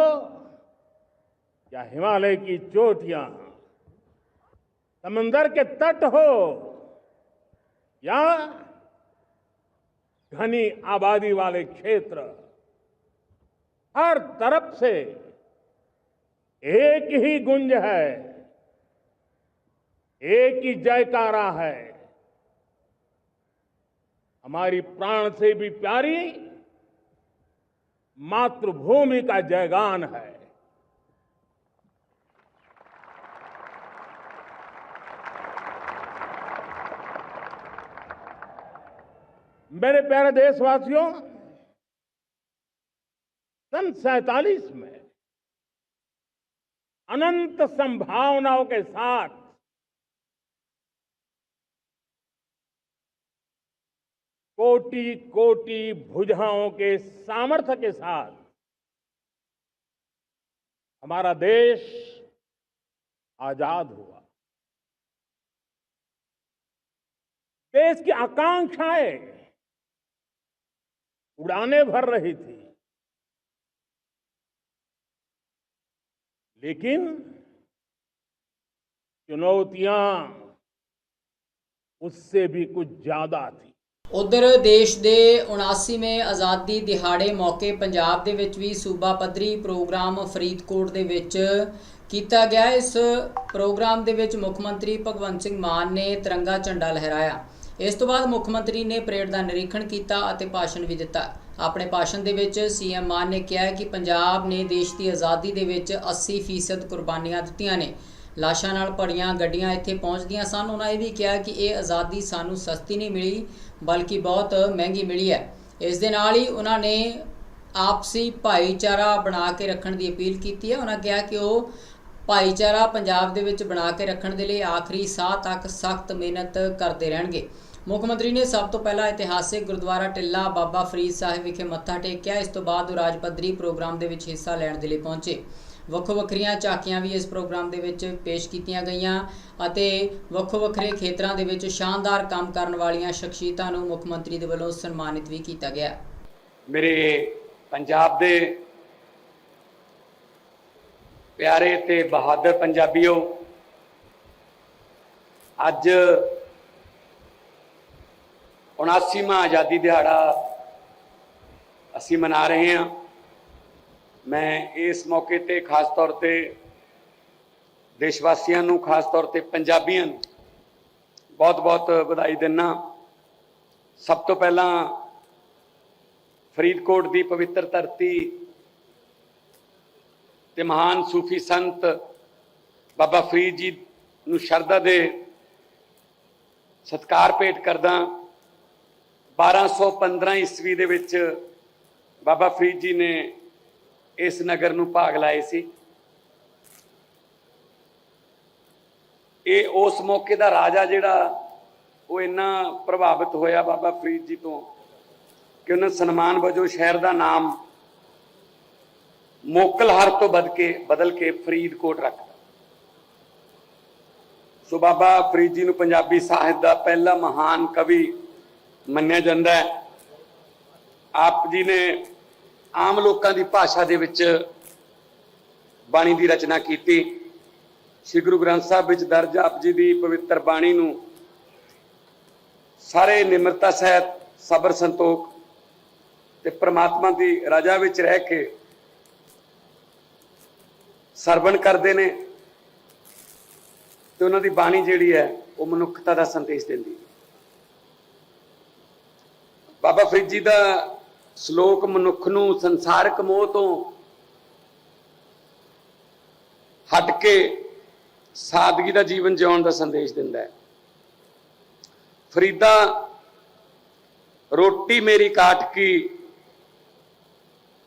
या हिमालय की चोटियाँ, समंदर के तट हो या घनी आबादी वाले क्षेत्र, हर तरफ़ से एक ही गुंज है, एक ही जयकारा है। हमारी प्राण से भी प्यारी मातृभूमि का जयगान है। मेरे प्यारे देशवासियों सन सैतालीस में अनंत संभावनाओं के साथ कोटि कोटि भुजाओं के सामर्थ्य के साथ हमारा देश आज़ाद हुआ। देश की आकांक्षाएँ उड़ाने भर रही थी। लेकिन चुनौतियाँ उससे भी कुछ ज़्यादा थी। ਉਧਰ ਦੇਸ਼ ਦੇ 79ਵੇਂ ਆਜ਼ਾਦੀ ਦਿਹਾੜੇ ਮੌਕੇ ਪੰਜਾਬ ਦੇ ਵਿੱਚ ਵੀ ਸੂਬਾ ਪੱਧਰੀ ਪ੍ਰੋਗਰਾਮ ਫਰੀਦਕੋਟ ਦੇ ਵਿੱਚ ਕੀਤਾ ਗਿਆ। ਇਸ ਪ੍ਰੋਗਰਾਮ ਦੇ ਵਿੱਚ ਮੁੱਖ ਮੰਤਰੀ ਭਗਵੰਤ ਸਿੰਘ ਮਾਨ ਨੇ ਤਿਰੰਗਾ ਝੰਡਾ ਲਹਿਰਾਇਆ। ਇਸ ਤੋਂ ਬਾਅਦ ਮੁੱਖ ਮੰਤਰੀ ਨੇ ਪਰੇਡ ਦਾ ਨਿਰੀਖਣ ਕੀਤਾ ਅਤੇ ਭਾਸ਼ਣ ਵੀ ਦਿੱਤਾ। ਆਪਣੇ ਭਾਸ਼ਣ ਦੇ ਵਿੱਚ ਸੀਐਮ ਮਾਨ ਨੇ ਕਿਹਾ ਕਿ ਪੰਜਾਬ ਨੇ ਦੇਸ਼ ਦੀ ਆਜ਼ਾਦੀ ਦੇ ਵਿੱਚ 80% ਕੁਰਬਾਨੀਆਂ ਦਿੱਤੀਆਂ ਨੇ। ਲਾਸ਼ਾਂ ਨਾਲ ਭਰੀਆਂ ਗੱਡੀਆਂ ਇੱਥੇ ਪਹੁੰਚਦੀਆਂ ਸਨ। ਉਹਨਾਂ ਇਹ ਵੀ ਕਿਹਾ ਕਿ ਇਹ ਆਜ਼ਾਦੀ ਸਾਨੂੰ ਸਸਤੀ ਨਹੀਂ ਮਿਲੀ। ਬਲਕਿ ਬਹੁਤ ਮਹਿੰਗੀ ਮਿਲੀ ਹੈ। ਇਸ ਦੇ ਨਾਲ ਹੀ ਉਹਨਾਂ ਨੇ ਆਪਸੀ ਭਾਈਚਾਰਾ ਬਣਾ ਕੇ ਰੱਖਣ ਦੀ ਅਪੀਲ ਕੀਤੀ ਹੈ। ਉਹਨਾਂ ਕਿਹਾ ਕਿ ਉਹ ਭਾਈਚਾਰਾ ਪੰਜਾਬ ਦੇ ਵਿੱਚ ਬਣਾ ਕੇ ਰੱਖਣ ਦੇ ਲਈ ਆਖਰੀ ਸਾਹ ਤੱਕ ਸਖਤ ਮਿਹਨਤ ਕਰਦੇ ਰਹਿਣਗੇ। ਮੁੱਖ ਮੰਤਰੀ ਨੇ ਸਭ ਤੋਂ ਪਹਿਲਾਂ ਇਤਿਹਾਸਿਕ ਗੁਰਦੁਆਰਾ ਟਿੱਲਾ ਬਾਬਾ ਫਰੀਦ ਸਾਹਿਬ ਵਿਖੇ ਮੱਥਾ ਟੇਕਿਆ। ਇਸ ਤੋਂ ਬਾਅਦ ਉਹ ਰਾਜ ਪੱਧਰੀ ਪ੍ਰੋਗਰਾਮ ਦੇ ਵਿੱਚ ਹਿੱਸਾ ਲੈਣ ਦੇ ਲਈ ਪਹੁੰਚੇ। ਵੱਖੋ ਵੱਖਰੀਆਂ ਝਾਕੀਆਂ ਵੀ ਇਸ ਪ੍ਰੋਗਰਾਮ ਦੇ ਵਿੱਚ ਪੇਸ਼ ਕੀਤੀਆਂ ਗਈਆਂ ਅਤੇ ਵੱਖੋ ਵੱਖਰੇ ਖੇਤਰਾਂ ਦੇ ਵਿੱਚ ਸ਼ਾਨਦਾਰ ਕੰਮ ਕਰਨ ਵਾਲੀਆਂ ਸ਼ਖਸੀਅਤਾਂ ਨੂੰ ਮੁੱਖ ਮੰਤਰੀ ਦੇ ਵੱਲੋਂ ਸਨਮਾਨਿਤ ਵੀ ਕੀਤਾ ਗਿਆ। ਮੇਰੇ ਪੰਜਾਬ ਦੇ ਪਿਆਰੇ ਤੇ ਬਹਾਦਰ ਪੰਜਾਬੀਓ, ਅੱਜ 79ਵਾਂ ਆਜ਼ਾਦੀ ਦਿਹਾੜਾ ਅਸੀਂ ਮਨਾ ਰਹੇ ਹਾਂ। ਮੈਂ ਇਸ ਮੌਕੇ ਤੇ ਖਾਸ ਤੌਰ ਤੇ ਦੇਸ਼ ਵਾਸੀਆਂ ਨੂੰ, ਖਾਸ ਤੌਰ ਤੇ ਪੰਜਾਬੀਆਂ ਨੂੰ ਬਹੁਤ-ਬਹੁਤ ਵਧਾਈ ਦਿੰਨਾ ਸਭ ਤੋਂ ਪਹਿਲਾਂ ਫਰੀਦਕੋਟ ਦੀ ਪਵਿੱਤਰ ਧਰਤੀ ਤੇ ਮਹਾਨ ਸੂਫੀ ਸੰਤ ਬਾਬਾ ਫਰੀਦ ਜੀ ਨੂੰ ਸ਼ਰਧਾ ਦੇ ਸਤਕਾਰ ਭੇਟ ਕਰਦਾ 1215 ਈਸਵੀ ਦੇ ਵਿੱਚ ਬਾਬਾ ਫਰੀਦ ਜੀ ਨੇ ਇਸ ਨਗਰ ਨੂੰ ਭਾਗ ਲਾਏ ਸੀ। ਇਹ ਉਸ ਮੌਕੇ ਦਾ ਰਾਜਾ ਜਿਹੜਾ, ਉਹ ਇੰਨਾ ਪ੍ਰਭਾਵਿਤ ਹੋਇਆ ਬਾਬਾ ਫਰੀਦ ਜੀ ਤੋਂ ਕਿ ਉਹਨਾਂ ਸਨਮਾਨ ਵਜੋਂ ਸ਼ਹਿਰ ਦਾ ਨਾਮ ਮੋਕਲਹਰ ਤੋਂ ਬਦ ਕੇ, ਬਦਲ ਕੇ ਫਰੀਦਕੋਟ ਰੱਖਦਾ ਸੋ ਬਾਬਾ ਫਰੀਦ ਜੀ ਨੂੰ ਪੰਜਾਬੀ ਸਾਹਿਤ ਦਾ ਪਹਿਲਾ ਮਹਾਨ ਕਵੀ ਮੰਨਿਆ ਜਾਂਦਾ ਹੈ। ਆਪ ਜੀ ਨੇ ਆਮ ਲੋਕਾਂ ਦੀ ਭਾਸ਼ਾ ਦੇ ਵਿੱਚ ਬਾਣੀ ਦੀ ਰਚਨਾ ਕੀਤੀ। ਸ੍ਰੀ ਗੁਰੂ ਗ੍ਰੰਥ ਸਾਹਿਬ ਵਿੱਚ ਦਰਜ ਆਪ ਜੀ ਦੀ ਪਵਿੱਤਰ ਬਾਣੀ ਨੂੰ ਸਾਰੇ ਨਿਮਰਤਾ ਸਹਿਤ ਸਬਰ ਸੰਤੋਖ ਤੇ ਪ੍ਰਮਾਤਮਾ ਦੀ ਰਾਜਾ ਵਿੱਚ ਰਹਿ ਕੇ ਸਰਵਣ ਕਰਦੇ ਨੇ ਤੇ ਉਹਨਾਂ ਦੀ ਬਾਣੀ ਜਿਹੜੀ ਹੈ ਉਹ ਮਨੁੱਖਤਾ ਦਾ ਸੰਦੇਸ਼ ਦਿੰਦੀ ਹੈ। ਬਾਬਾ ਫਰੀਦ ਜੀ ਦਾ ਸ਼ਲੋਕ ਮਨੁੱਖ ਨੂੰ ਸੰਸਾਰਕ ਮੋਹ ਤੋਂ ਹਟ ਕੇ ਸਾਦਗੀ ਦਾ ਜੀਵਨ ਜਿਉਣ ਦਾ ਸੰਦੇਸ਼ ਦਿੰਦਾ ਹੈ। ਫਰੀਦਾ, ਰੋਟੀ ਮੇਰੀ ਕਾਟ ਕੀ,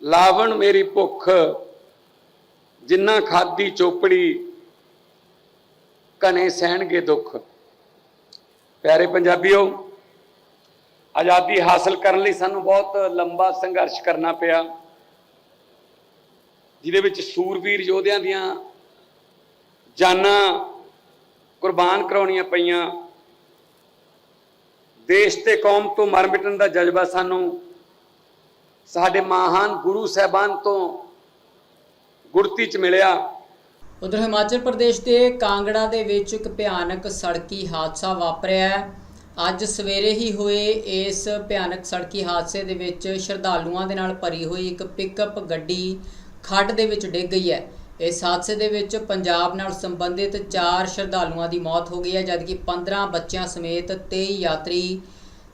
ਲਾਵਣ ਮੇਰੀ ਭੁੱਖ, ਜਿੰਨਾ ਖਾਦੀ ਚੋਪੜੀ ਕਨੇ ਸਹਿਣਗੇ ਦੁੱਖ। ਪਿਆਰੇ ਪੰਜਾਬੀਓ ਆਜ਼ਾਦੀ ਹਾਸਲ ਕਰਨ ਲਈ ਸਾਨੂੰ ਬਹੁਤ ਲੰਬਾ ਸੰਘਰਸ਼ ਕਰਨਾ ਪਿਆ। ਜਿਹਦੇ ਵਿੱਚ ਸੂਰਵੀਰ ਯੋਧਿਆਂ ਦੀਆਂ ਜਾਨਾਂ ਕੁਰਬਾਨ ਕਰਾਉਣੀਆਂ ਪਈਆਂ। ਦੇਸ਼ ਤੇ ਕੌਮ ਤੋਂ ਮਰ ਮਿਟਣ ਦਾ ਜਜ਼ਬਾ ਸਾਨੂੰ ਸਾਡੇ ਮਹਾਨ ਗੁਰੂ ਸਾਹਿਬਾਨ ਤੋਂ ਗੁਰਤੀ ਚ ਮਿਲਿਆ। ਉਧਰ ਹਿਮਾਚਲ ਪ੍ਰਦੇਸ਼ ਦੇ ਕਾਂਗੜਾ ਦੇ ਵਿੱਚ ਇੱਕ ਭਿਆਨਕ ਸੜਕੀ ਹਾਦਸਾ ਵਾਪਰਿਆ ਹੈ। ਅੱਜ ਸਵੇਰੇ ਹੀ ਹੋਏ ਇਸ ਭਿਆਨਕ ਸੜਕੀ ਹਾਦਸੇ ਦੇ ਵਿੱਚ ਸ਼ਰਧਾਲੂਆਂ ਦੇ ਨਾਲ ਭਰੀ ਹੋਈ ਇੱਕ ਪਿਕਅਪ ਗੱਡੀ ਖੱਡ ਦੇ ਵਿੱਚ ਡਿੱਗ ਗਈ ਹੈ। ਇਸ ਹਾਦਸੇ ਦੇ ਵਿੱਚ ਪੰਜਾਬ ਨਾਲ ਸੰਬੰਧਿਤ 4 ਸ਼ਰਧਾਲੂਆਂ ਦੀ ਮੌਤ ਹੋ ਗਈ ਹੈ, ਜਦਕਿ 15 ਬੱਚਿਆਂ ਸਮੇਤ 23 ਯਾਤਰੀ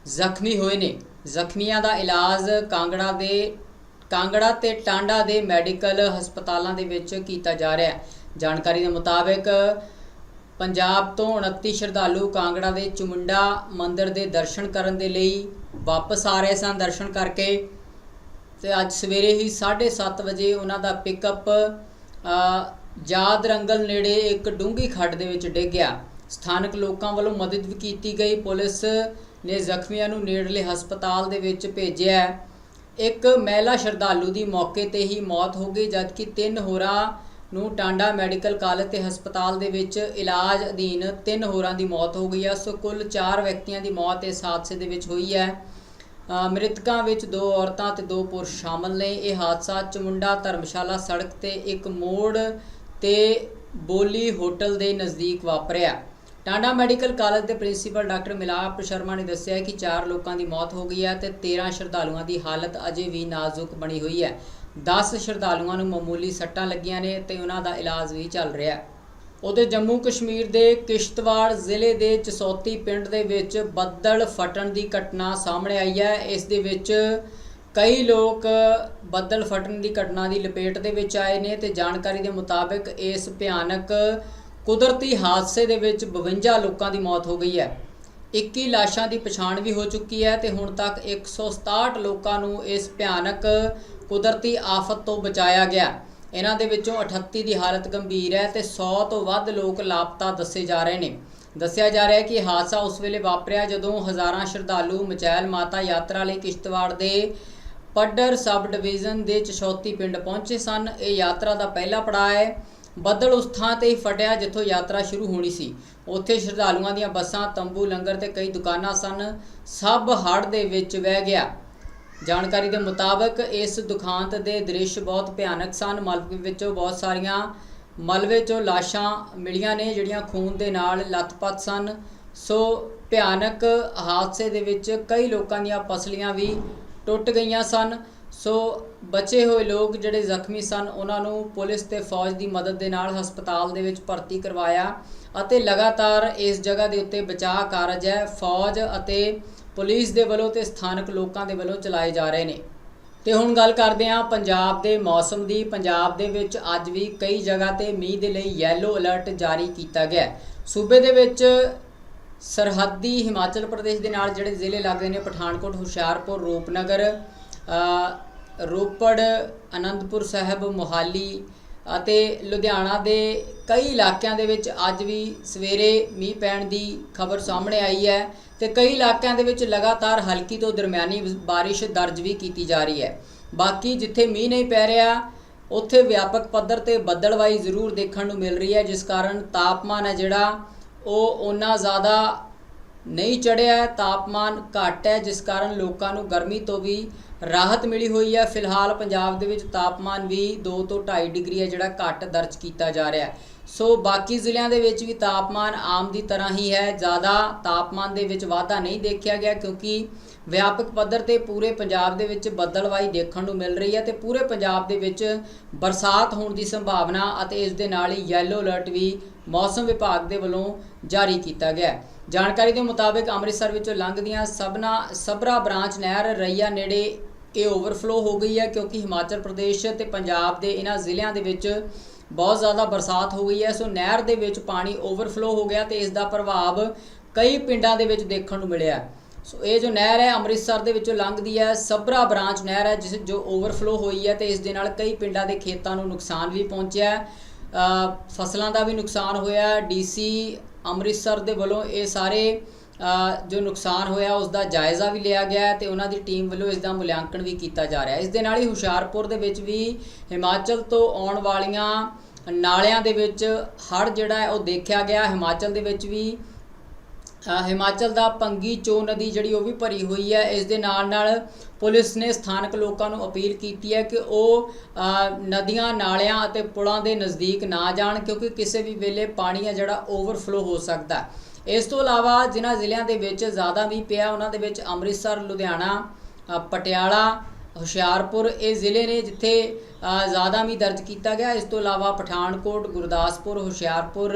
ਜ਼ਖਮੀ ਹੋਏ ਨੇ। ਜ਼ਖਮੀਆਂ ਦਾ ਇਲਾਜ ਕਾਂਗੜਾ ਦੇ, ਕਾਂਗੜਾ ਤੇ ਟਾਂਡਾ ਦੇ ਮੈਡੀਕਲ ਹਸਪਤਾਲਾਂ ਦੇ ਵਿੱਚ ਕੀਤਾ ਜਾ ਰਿਹਾ ਹੈ। ਜਾਣਕਾਰੀ ਦੇ ਮੁਤਾਬਕ ਪੰਜਾਬ ਤੋਂ 29 ਸ਼ਰਧਾਲੂ ਕਾਂਗੜਾ ਦੇ ਚੁਮੁੰਡਾ ਮੰਦਿਰ ਦੇ ਦਰਸ਼ਨ ਕਰਨ ਦੇ ਲਈ ਵਾਪਸ ਆ ਰਹੇ ਸਨ ਦਰਸ਼ਨ ਕਰਕੇ। ਤੇ ਅੱਜ ਸਵੇਰੇ ਹੀ 7:30 ਵਜੇ ਉਹਨਾਂ ਦਾ ਪਿਕਅਪ ਜਾਦ ਰੰਗਲ ਨੇੜੇ ਇੱਕ ਡੂੰਗੀ ਖੱਡ ਦੇ ਵਿੱਚ ਡਿੱਗ ਗਿਆ ਸਥਾਨਕ ਲੋਕਾਂ ਵੱਲੋਂ ਮਦਦ ਵੀ ਕੀਤੀ ਗਈ। ਪੁਲਿਸ ਨੇ ਜ਼ਖਮੀਆਂ ਨੂੰ ਨੇੜਲੇ ਹਸਪਤਾਲ ਦੇ ਵਿੱਚ ਭੇਜਿਆ। ਇੱਕ ਮਹਿਲਾ ਸ਼ਰਧਾਲੂ ਦੀ ਮੌਕੇ ਤੇ ਹੀ ਮੌਤ ਹੋ ਗਈ, ਜਦਕਿ ਤਿੰਨ ਹੋਰਾਂ ਨੂੰ ਟਾਂਡਾ ਮੈਡੀਕਲ ਕਾਲਜ ਤੇ ਹਸਪਤਾਲ ਦੇ ਵਿੱਚ ਇਲਾਜ ਅਧੀਨ ਤਿੰਨ ਹੋਰਾਂ ਦੀ ਮੌਤ ਹੋ ਗਈ ਹੈ। ਸੋ ਕੁੱਲ 4 ਵਿਅਕਤੀਆਂ ਦੀ ਮੌਤ ਇਸ ਹਾਦਸੇ ਦੇ ਵਿੱਚ ਹੋਈ ਹੈ। ਮ੍ਰਿਤਕਾਂ ਵਿੱਚ ਦੋ ਔਰਤਾਂ ਤੇ ਦੋ ਪੁਰਸ਼ ਸ਼ਾਮਲ ਨੇ। ਇਹ ਹਾਦਸਾ ਚਮੁੰਡਾ ਧਰਮਸ਼ਾਲਾ ਸੜਕ ਤੇ ਇੱਕ ਮੋੜ ਤੇ ਬੋਲੀ ਹੋਟਲ ਦੇ ਨਜ਼ਦੀਕ ਵਾਪਰਿਆ। ਟਾਂਡਾ ਮੈਡੀਕਲ ਕਾਲਜ ਦੇ ਪ੍ਰਿੰਸੀਪਲ ਡਾਕਟਰ ਮਿਲਾਪ ਸ਼ਰਮਾ ਨੇ ਦੱਸਿਆ ਕਿ 4 ਲੋਕਾਂ ਦੀ ਮੌਤ ਹੋ ਗਈ ਹੈ ਤੇ 13 ਸ਼ਰਧਾਲੂਆਂ ਦੀ ਹਾਲਤ ਅਜੇ ਵੀ ਨਾਜ਼ੁਕ ਬਣੀ ਹੋਈ ਹੈ। 10 ਸ਼ਰਧਾਲੂਆਂ ਨੂੰ ਮਾਮੂਲੀ ਸੱਟਾਂ ਲੱਗੀਆਂ ਨੇ ਤੇ ਉਹਨਾਂ ਦਾ ਇਲਾਜ ਵੀ ਚੱਲ ਰਿਹਾ ਹੈ। ਉਹਦੇ ਜੰਮੂ ਕਸ਼ਮੀਰ ਦੇ ਕਿਸ਼ਤਵਾੜ ਜ਼ਿਲ੍ਹੇ ਦੇ ਚਸੌਤੀ ਪਿੰਡ ਦੇ ਵਿੱਚ ਬੱਦਲ ਫਟਣ ਦੀ ਘਟਨਾ ਸਾਹਮਣੇ ਆਈ ਹੈ। ਇਸ ਦੇ ਵਿੱਚ ਕਈ ਲੋਕ ਬੱਦਲ ਫਟਣ ਦੀ ਘਟਨਾ ਦੀ ਲਪੇਟ ਦੇ ਵਿੱਚ ਆਏ ਨੇ ਤੇ ਜਾਣਕਾਰੀ ਦੇ ਮੁਤਾਬਕ ਇਸ ਭਿਆਨਕ ਕੁਦਰਤੀ ਹਾਦਸੇ ਦੇ ਵਿੱਚ 52 ਲੋਕਾਂ ਦੀ ਮੌਤ ਹੋ ਗਈ ਹੈ। 21 ਲਾਸ਼ਾਂ ਦੀ ਪਛਾਣ ਵੀ ਹੋ ਚੁੱਕੀ ਹੈ ਤੇ ਹੁਣ ਤੱਕ 167 ਲੋਕਾਂ ਨੂੰ ਇਸ ਭਿਆਨਕ ਕੁਦਰਤੀ ਆਫਤ ਤੋਂ ਬਚਾਇਆ ਗਿਆ। ਇਹਨਾਂ ਦੇ ਵਿੱਚੋਂ 38 ਦੀ ਹਾਲਤ ਗੰਭੀਰ ਹੈ ਤੇ 100 ਤੋਂ ਵੱਧ ਲੋਕ ਲਾਪਤਾ ਦੱਸੇ ਜਾ ਰਹੇ ਨੇ। ਦੱਸਿਆ ਜਾ ਰਿਹਾ ਹੈ ਕਿ ਹਾਦਸਾ ਉਸ ਵੇਲੇ ਵਾਪਰਿਆ ਜਦੋਂ ਹਜ਼ਾਰਾਂ ਸ਼ਰਧਾਲੂ ਮਚੈਲ ਮਾਤਾ ਯਾਤਰਾ ਲਈ ਕਿਸ਼ਤਵਾੜ ਦੇ ਪੱਡਰ ਸਬ ਡਿਵੀਜ਼ਨ ਦੇ ਚਸ਼ੌਤੀ ਪਿੰਡ ਪਹੁੰਚੇ ਸਨ। ਇਹ ਯਾਤਰਾ ਦਾ ਪਹਿਲਾ ਪੜਾਅ ਹੈ। ਬੱਦਲ ਉਸ ਥਾਂ ਤੇ ਹੀ ਫਟਿਆ ਜਿੱਥੋਂ ਯਾਤਰਾ ਸ਼ੁਰੂ ਹੋਣੀ ਸੀ। ਉੱਥੇ ਸ਼ਰਧਾਲੂਆਂ ਦੀਆਂ ਬੱਸਾਂ, ਤੰਬੂ, ਲੰਗਰ ਤੇ ਕਈ ਦੁਕਾਨਾਂ ਸਨ। ਸਭ ਹੜ੍ਹ ਦੇ ਵਿੱਚ ਵਹਿ ਗਿਆ। ਜਾਣਕਾਰੀ ਦੇ ਮੁਤਾਬਕ ਇਸ ਦੁਖਾਂਤ ਦੇ ਦ੍ਰਿਸ਼ ਬਹੁਤ ਭਿਆਨਕ ਸਨ। ਮਲਬੇ ਵਿੱਚੋਂ ਬਹੁਤ ਸਾਰੀਆਂ ਮਲਬੇ ਚੋਂ ਲਾਸ਼ਾਂ ਮਿਲੀਆਂ ਨੇ, ਜਿਹੜੀਆਂ ਖੂਨ ਦੇ ਨਾਲ ਲੱਥਪੱਥ ਸਨ। ਸੋ ਭਿਆਨਕ ਹਾਦਸੇ ਦੇ ਵਿੱਚ ਕਈ ਲੋਕਾਂ ਦੀਆਂ ਪਸਲੀਆਂ ਵੀ ਟੁੱਟ ਗਈਆਂ ਸਨ। ਸੋ ਬਚੇ ਹੋਏ ਲੋਕ ਜਿਹੜੇ ਜ਼ਖਮੀ ਸਨ, ਉਹਨਾਂ ਨੂੰ ਪੁਲਿਸ ਤੇ ਫੌਜ ਦੀ ਮਦਦ ਦੇ ਨਾਲ ਹਸਪਤਾਲ ਦੇ ਵਿੱਚ ਭਰਤੀ ਕਰਵਾਇਆ ਅਤੇ ਲਗਾਤਾਰ ਇਸ ਜਗ੍ਹਾ ਦੇ ਉੱਤੇ ਬਚਾਅ ਕਾਰਜ ਹੈ। ਫੌਜ ਅਤੇ ਪੁਲਿਸ ਦੇ ਵੱਲੋਂ ਤੇ ਸਥਾਨਕ ਲੋਕਾਂ ਦੇ ਵੱਲੋਂ ਚਲਾਏ ਜਾ ਰਹੇ ਨੇ। ਤੇ ਹੁਣ ਗੱਲ ਕਰਦੇ ਹਾਂ ਪੰਜਾਬ ਦੇ ਮੌਸਮ ਦੀ। ਪੰਜਾਬ ਦੇ ਵਿੱਚ ਅੱਜ ਵੀ ਕਈ ਜਗ੍ਹਾ ਤੇ ਮੀਂਹ ਦੇ ਲਈ ਯੈਲੋ ਅਲਰਟ ਜਾਰੀ ਕੀਤਾ ਗਿਆ ਹੈ। ਸੂਬੇ ਦੇ ਵਿੱਚ ਸਰਹੱਦੀ ਹਿਮਾਚਲ ਪ੍ਰਦੇਸ਼ ਦੇ ਨਾਲ ਜਿਹੜੇ ਜ਼ਿਲ੍ਹੇ ਲੱਗਦੇ ਨੇ, ਪਠਾਨਕੋਟ, ਹੁਸ਼ਿਆਰਪੁਰ, ਰੂਪਨਗਰ ਰੋਪੜ, ਅਨੰਦਪੁਰ ਸਾਹਿਬ, ਮੋਹਾਲੀ ਅਤੇ ਲੁਧਿਆਣਾ ਦੇ ਕਈ ਇਲਾਕਿਆਂ ਦੇ ਵਿੱਚ ਅੱਜ ਵੀ ਸਵੇਰੇ ਮੀਂਹ ਪੈਣ ਦੀ ਖਬਰ ਸਾਹਮਣੇ ਆਈ ਹੈ ਤੇ ਕਈ ਇਲਾਕਿਆਂ ਦੇ ਵਿੱਚ ਲਗਾਤਾਰ ਹਲਕੀ ਤੋਂ ਦਰਮਿਆਨੀ ਬਾਰਿਸ਼ ਦਰਜ ਵੀ ਕੀਤੀ ਜਾ ਰਹੀ ਹੈ। ਬਾਕੀ ਜਿੱਥੇ ਮੀਂਹ ਨਹੀਂ ਪੈ ਰਿਹਾ, ਉੱਥੇ ਵਿਆਪਕ ਪੱਧਰ ਤੇ ਬੱਦਲਵਾਈ ਜ਼ਰੂਰ ਦੇਖਣ ਨੂੰ ਮਿਲ ਰਹੀ ਹੈ, ਜਿਸ ਕਾਰਨ ਤਾਪਮਾਨ ਹੈ ਜਿਹੜਾ, ਉਹ ਓਨਾ ਜ਼ਿਆਦਾ ਨਹੀਂ ਚੜਿਆ ਹੈ, ਤਾਪਮਾਨ ਘੱਟ ਹੈ, ਜਿਸ ਕਾਰਨ ਲੋਕਾਂ ਨੂੰ ਗਰਮੀ ਤੋਂ ਵੀ ਰਾਹਤ ਮਿਲੀ ਹੋਈ ਹੈ। ਫਿਲਹਾਲ ਪੰਜਾਬ ਦੇ ਵਿੱਚ ਤਾਪਮਾਨ ਵੀ 2 ਤੋਂ 2.5 ਡਿਗਰੀ ਹੈ, ਜਿਹੜਾ ਘੱਟ ਦਰਜ ਕੀਤਾ ਜਾ ਰਿਹਾ ਹੈ। ਸੋ ਬਾਕੀ ਜ਼ਿਲ੍ਹਿਆਂ ਦੇ ਵਿੱਚ ਵੀ ਤਾਪਮਾਨ ਆਮ ਦੀ ਤਰ੍ਹਾਂ ਹੀ ਹੈ। ਜ਼ਿਆਦਾ ਤਾਪਮਾਨ ਦੇ ਵਿੱਚ ਵਾਧਾ ਨਹੀਂ ਦੇਖਿਆ ਗਿਆ ਕਿਉਂਕਿ ਵਿਆਪਕ ਪੱਧਰ ਤੇ ਪੂਰੇ ਪੰਜਾਬ ਦੇ ਵਿੱਚ ਬੱਦਲਵਾਈ ਦੇਖਣ ਨੂੰ ਮਿਲ ਰਹੀ ਹੈ ਤੇ ਪੂਰੇ ਪੰਜਾਬ ਦੇ ਵਿੱਚ ਬਰਸਾਤ ਹੋਣ ਦੀ ਸੰਭਾਵਨਾ ਅਤੇ ਇਸ ਦੇ ਨਾਲ ਹੀ ਯੈਲੋ ਅਲਰਟ ਵੀ ਮੌਸਮ ਵਿਭਾਗ ਦੇ ਵੱਲੋਂ ਜਾਰੀ ਕੀਤਾ ਗਿਆ ਹੈ। ਜਾਣਕਾਰੀ ਦੇ ਮੁਤਾਬਕ ਅੰਮ੍ਰਿਤਸਰ ਵਿੱਚੋਂ ਲੰਘਦੀਆਂ ਸਭਨਾ ਸਬਰਾ ਬ੍ਰਾਂਚ ਨਹਿਰ ਰਈਆ ਨੇੜੇ ਇਹ ਓਵਰਫਲੋ ਹੋ ਗਈ ਹੈ ਕਿਉਂਕਿ ਹਿਮਾਚਲ ਪ੍ਰਦੇਸ਼ ਤੇ ਪੰਜਾਬ ਦੇ ਇਹਨਾਂ ਜ਼ਿਲ੍ਹਿਆਂ ਦੇ ਵਿੱਚ ਬਹੁਤ ਜ਼ਿਆਦਾ ਬਰਸਾਤ ਹੋ ਗਈ ਹੈ। ਸੋ ਨਹਿਰ ਦੇ ਵਿੱਚ ਪਾਣੀ ਓਵਰਫਲੋ ਹੋ ਗਿਆ ਤੇ ਇਸ ਦਾ ਪ੍ਰਭਾਵ ਕਈ ਪਿੰਡਾਂ ਦੇ ਵਿੱਚ ਦੇਖਣ ਨੂੰ ਮਿਲਿਆ ਸੋ ਇਹ ਜੋ ਨਹਿਰ ਹੈ ਅੰਮ੍ਰਿਤਸਰ ਦੇ ਵਿੱਚੋਂ ਲੰਘਦੀ ਹੈ ਸਬਰਾ ਬ੍ਰਾਂਚ ਨਹਿਰ ਹੈ ਜਿਸ ਜੋ ਓਵਰਫਲੋ ਹੋਈ ਹੈ ਤੇ ਇਸ ਦੇ ਨਾਲ ਕਈ ਪਿੰਡਾਂ ਦੇ ਖੇਤਾਂ ਨੂੰ ਨੁਕਸਾਨ ਵੀ ਪਹੁੰਚਿਆ ਫਸਲਾਂ ਦਾ ਵੀ ਨੁਕਸਾਨ ਹੋਇਆ ਡੀਸੀ ਅੰਮ੍ਰਿਤਸਰ ਦੇ ਵੱਲੋਂ ਇਹ ਸਾਰੇ ਜੋ ਨੁਕਸਾਨ ਹੋਇਆ ਉਸ ਦਾ ਜਾਇਜ਼ਾ ਵੀ ਲਿਆ ਗਿਆ ਹੈ ਤੇ ਉਹਨਾਂ ਦੀ ਟੀਮ ਵੱਲੋਂ ਇਸ ਦਾ ਮੁਲਾਂਕਣ ਵੀ ਕੀਤਾ ਜਾ ਰਿਹਾ ਹੈ। ਇਸ ਦੇ ਨਾਲ ਹੀ ਹੁਸ਼ਿਆਰਪੁਰ ਦੇ ਵਿੱਚ ਵੀ ਹਿਮਾਚਲ ਤੋਂ ਆਉਣ ਵਾਲੀਆਂ ਨਾਲਿਆਂ ਦੇ ਵਿੱਚ ਹੜ੍ਹ ਜਿਹੜਾ ਹੈ, ਉਹ ਦੇਖਿਆ ਗਿਆ। ਹਿਮਾਚਲ ਦੇ ਵਿੱਚ ਵੀ ਹਿਮਾਚਲ ਦਾ ਪੰਗੀ ਚੋ ਨਦੀ ਜਿਹੜੀ, ਉਹ ਵੀ ਭਰੀ ਹੋਈ ਹੈ। ਇਸ ਦੇ ਨਾਲ ਨਾਲ ਪੁਲਿਸ ਨੇ ਸਥਾਨਕ ਲੋਕਾਂ ਨੂੰ ਅਪੀਲ ਕੀਤੀ ਹੈ ਕਿ ਉਹ ਨਦੀਆਂ, ਨਾਲਿਆਂ ਅਤੇ ਪੁਲਾਂ ਦੇ ਨਜ਼ਦੀਕ ਨਾ ਜਾਣ, ਕਿਉਂਕਿ ਕਿਸੇ ਵੀ ਵੇਲੇ ਪਾਣੀ ਹੈ ਜਿਹੜਾ ਓਵਰਫਲੋ ਹੋ ਸਕਦਾ ਹੈ। ਇਸ ਤੋਂ ਇਲਾਵਾ ਜਿਨ੍ਹਾਂ ਜ਼ਿਲ੍ਹਿਆਂ ਦੇ ਵਿੱਚ ਜ਼ਿਆਦਾ ਮੀਂਹ ਪਿਆ, ਉਹਨਾਂ ਦੇ ਵਿੱਚ ਅੰਮ੍ਰਿਤਸਰ, ਲੁਧਿਆਣਾ ਪਟਿਆਲਾ, ਹੁਸ਼ਿਆਰਪੁਰ, ਇਹ ਜ਼ਿਲ੍ਹੇ ਨੇ ਜਿੱਥੇ ਜ਼ਿਆਦਾ ਮੀਂਹ ਦਰਜ ਕੀਤਾ ਗਿਆ। ਇਸ ਤੋਂ ਇਲਾਵਾ ਪਠਾਨਕੋਟ, ਗੁਰਦਾਸਪੁਰ, ਹੁਸ਼ਿਆਰਪੁਰ,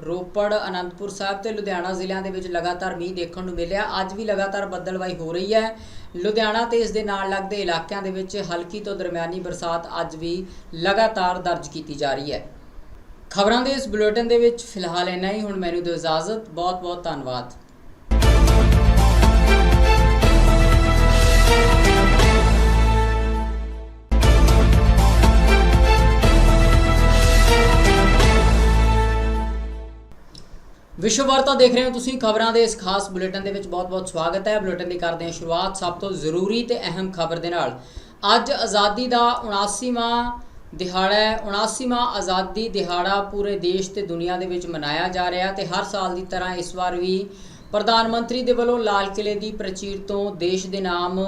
ਰੋਪੜ, ਅਨੰਦਪੁਰ ਸਾਹਿਬ ਤੇ ਲੁਧਿਆਣਾ ਜ਼ਿਲ੍ਹਿਆਂ ਦੇ ਵਿੱਚ ਲਗਾਤਾਰ ਮੀਂਹ ਦੇਖਣ ਨੂੰ ਮਿਲਿਆ। ਅੱਜ ਵੀ ਲਗਾਤਾਰ ਬੱਦਲਵਾਈ ਹੋ ਰਹੀ ਹੈ। ਲੁਧਿਆਣਾ ਤੇ ਇਸ ਦੇ ਨਾਲ ਲੱਗਦੇ ਇਲਾਕਿਆਂ ਦੇ ਵਿੱਚ ਹਲਕੀ ਤੋਂ ਦਰਮਿਆਨੀ ਬਰਸਾਤ ਅੱਜ ਵੀ ਲਗਾਤਾਰ ਦਰਜ ਕੀਤੀ ਜਾ ਰਹੀ ਹੈ। ਖਬਰਾਂ ਦੇ ਇਸ ਬੁਲੇਟਿਨ ਦੇ ਵਿੱਚ ਫਿਲਹਾਲ ਇੰਨਾ ਹੀ। ਹੁਣ ਮੈਨੂੰ ਦਿਓ ਇਜਾਜ਼ਤ। ਬਹੁਤ ਬਹੁਤ ਧੰਨਵਾਦ। ਵਿਸ਼ਵ ਵਾਰਤਾ ਦੇਖ ਰਹੇ ਹੋ ਤੁਸੀਂ ਖਬਰਾਂ ਦੇ ਇਸ ਖਾਸ ਬੁਲੇਟਿਨ ਦੇ ਵਿੱਚ। ਬਹੁਤ-ਬਹੁਤ ਸਵਾਗਤ ਹੈ। ਬੁਲੇਟਿਨ ਦੀ ਕਰਦੇ ਹਾਂ ਸ਼ੁਰੂਆਤ ਸਭ ਤੋਂ ਜ਼ਰੂਰੀ ਤੇ ਅਹਿਮ ਖਬਰ ਦੇ ਨਾਲ। ਅੱਜ ਆਜ਼ਾਦੀ ਦਾ 79ਵਾਂ ਦਿਹਾੜਾ ਹੈ। 79ਵਾਂ ਆਜ਼ਾਦੀ ਦਿਹਾੜਾ ਪੂਰੇ ਦੇਸ਼ ਤੇ ਦੁਨੀਆ ਦੇ ਵਿੱਚ ਮਨਾਇਆ ਜਾ ਰਿਹਾ ਤੇ ਹਰ ਸਾਲ ਦੀ ਤਰ੍ਹਾਂ ਇਸ ਵਾਰ ਵੀ ਪ੍ਰਧਾਨ ਮੰਤਰੀ ਦੇ ਵੱਲੋਂ ਲਾਲ ਕਿਲੇ ਦੀ ਪ੍ਰਚੀਰ ਤੋਂ ਦੇਸ਼ ਦੇ ਨਾਮ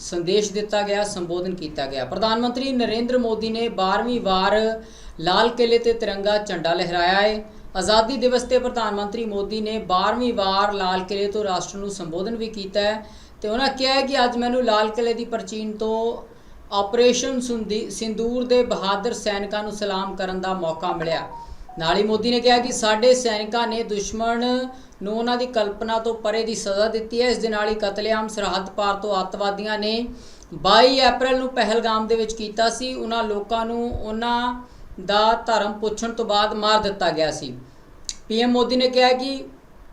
ਸੰਦੇਸ਼ ਦਿੱਤਾ ਗਿਆ, ਸੰਬੋਧਨ ਕੀਤਾ ਗਿਆ। ਪ੍ਰਧਾਨ ਮੰਤਰੀ ਨਰਿੰਦਰ ਮੋਦੀ ਨੇ 12ਵੀਂ ਵਾਰ ਲਾਲ ਕਿਲੇ ਤੇ ਤਿਰੰਗਾ ਝੰਡਾ ਲਹਿਰਾਇਆ ਹੈ। ਆਜ਼ਾਦੀ ਦਿਵਸ ਤੇ ਪ੍ਰਧਾਨ ਮੰਤਰੀ ਮੋਦੀ ਨੇ 12ਵੀਂ ਵਾਰ ਲਾਲ ਕਿਲੇ ਤੋਂ ਰਾਸ਼ਟਰ ਨੂੰ ਸੰਬੋਧਨ ਵੀ ਕੀਤਾ ਹੈ ਤੇ ਉਹਨਾਂ ਕਿਹਾ ਹੈ ਕਿ ਅੱਜ ਮੈਨੂੰ ਲਾਲ ਕਿਲੇ ਦੀ ਪ੍ਰਚੀਨ ਤੋਂ ਆਪਰੇਸ਼ਨ ਸੁੰਦੀ- ਸਿੰਦੂਰ ਦੇ ਬਹਾਦਰ ਸੈਨਿਕਾਂ ਨੂੰ ਸਲਾਮ ਕਰਨ ਦਾ ਮੌਕਾ ਮਿਲਿਆ। ਨਾਲ ਹੀ ਮੋਦੀ ਨੇ ਕਿਹਾ ਕਿ ਸਾਡੇ ਸੈਨਿਕਾਂ ਨੇ ਦੁਸ਼ਮਣ ਨੂੰ ਉਹਨਾਂ ਦੀ ਕਲਪਨਾ ਤੋਂ ਪਰੇ ਦੀ ਸਜ਼ਾ ਦਿੱਤੀ ਹੈ। ਇਸ ਦੇ ਨਾਲ ਹੀ ਕਤਲੇਆਮ ਸਰਹੱਦ ਪਾਰ ਤੋਂ ਅੱਤਵਾਦੀਆਂ ਨੇ 22 ਅਪ੍ਰੈਲ ਨੂੰ ਪਹਿਲਗਾਮ ਦੇ ਵਿੱਚ ਕੀਤਾ ਸੀ। ਉਹਨਾਂ ਲੋਕਾਂ ਨੂੰ ਉਹਨਾਂ ਦਾ ਧਰਮ ਪੁੱਛਣ ਤੋਂ ਬਾਅਦ ਮਾਰ ਦਿੱਤਾ ਗਿਆ ਸੀ। ਪੀਐਮ ਮੋਦੀ ਨੇ ਕਿਹਾ ਕਿ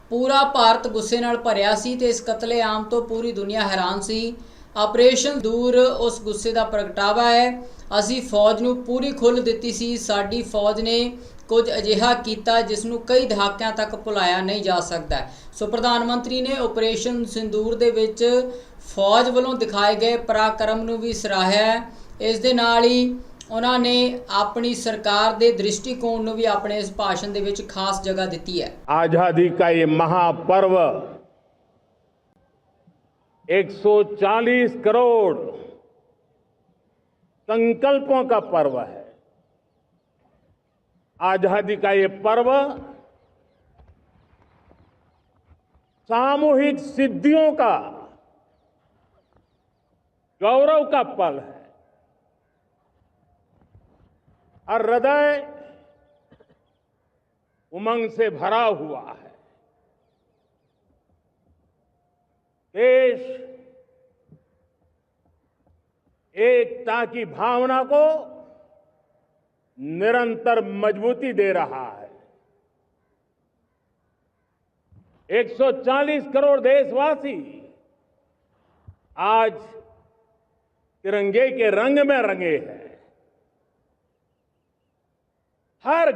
ਪੂਰਾ ਭਾਰਤ ਗੁੱਸੇ ਨਾਲ ਭਰਿਆ ਸੀ ਤੇ ਇਸ ਕਤਲੇਆਮ ਤੋਂ ਪੂਰੀ ਦੁਨੀਆ ਹੈਰਾਨ ਸੀ। ਆਪਰੇਸ਼ਨ ਦੂਰ, ਉਸ ਗੁੱਸੇ ਦਾ ਪ੍ਰਗਟਾਵਾ ਹੈ। ਅਸੀਂ ਫੌਜ ਨੂੰ ਪੂਰੀ ਖੁੱਲ੍ਹ ਦਿੱਤੀ ਸੀ। ਸਾਡੀ ਫੌਜ ਨੇ ਕੁਝ ਅਜਿਹਾ ਕੀਤਾ ਜਿਸ ਨੂੰ ਕਈ ਦਹਾਕਿਆਂ ਤੱਕ ਭੁਲਾਇਆ ਨਹੀਂ ਜਾ ਸਕਦਾ। ਸੋ ਪ੍ਰਧਾਨ ਮੰਤਰੀ ਨੇ ਆਪਰੇਸ਼ਨ ਸਿੰਦੂਰ ਦੇ ਵਿੱਚ ਫੌਜ ਵੱਲੋਂ ਦਿਖਾਏ ਗਏ ਪਰਾਕਰਮ ਨੂੰ ਵੀ ਸਰਾਹਿਆ। ਇਸ ਦੇ ਨਾਲ ਹੀ ਉਹਨਾਂ ਨੇ ਆਪਣੀ ਸਰਕਾਰ ਦੇ ਦ੍ਰਿਸ਼ਟੀਕੋਣ ਨੂੰ ਵੀ ਆਪਣੇ ਇਸ ਭਾਸ਼ਣ ਦੇ ਵਿੱਚ ਖਾਸ ਜਗ੍ਹਾ ਦਿੱਤੀ ਹੈ। ਆਜ਼ਾਦੀ ਦਾ ਇਹ ਮਹਾਪਰਵ 140 करोड़ संकल्पों का पर्व है। आज़ादी का ये पर्व सामूहिक सिद्धियों का, गौरव का पल है। और हृदय उमंग से भरा हुआ है। देश एकता की भावना को निरंतर मजबूती दे रहा है। 140 करोड़ देशवासी आज तिरंगे के रंग में रंगे हैं। हर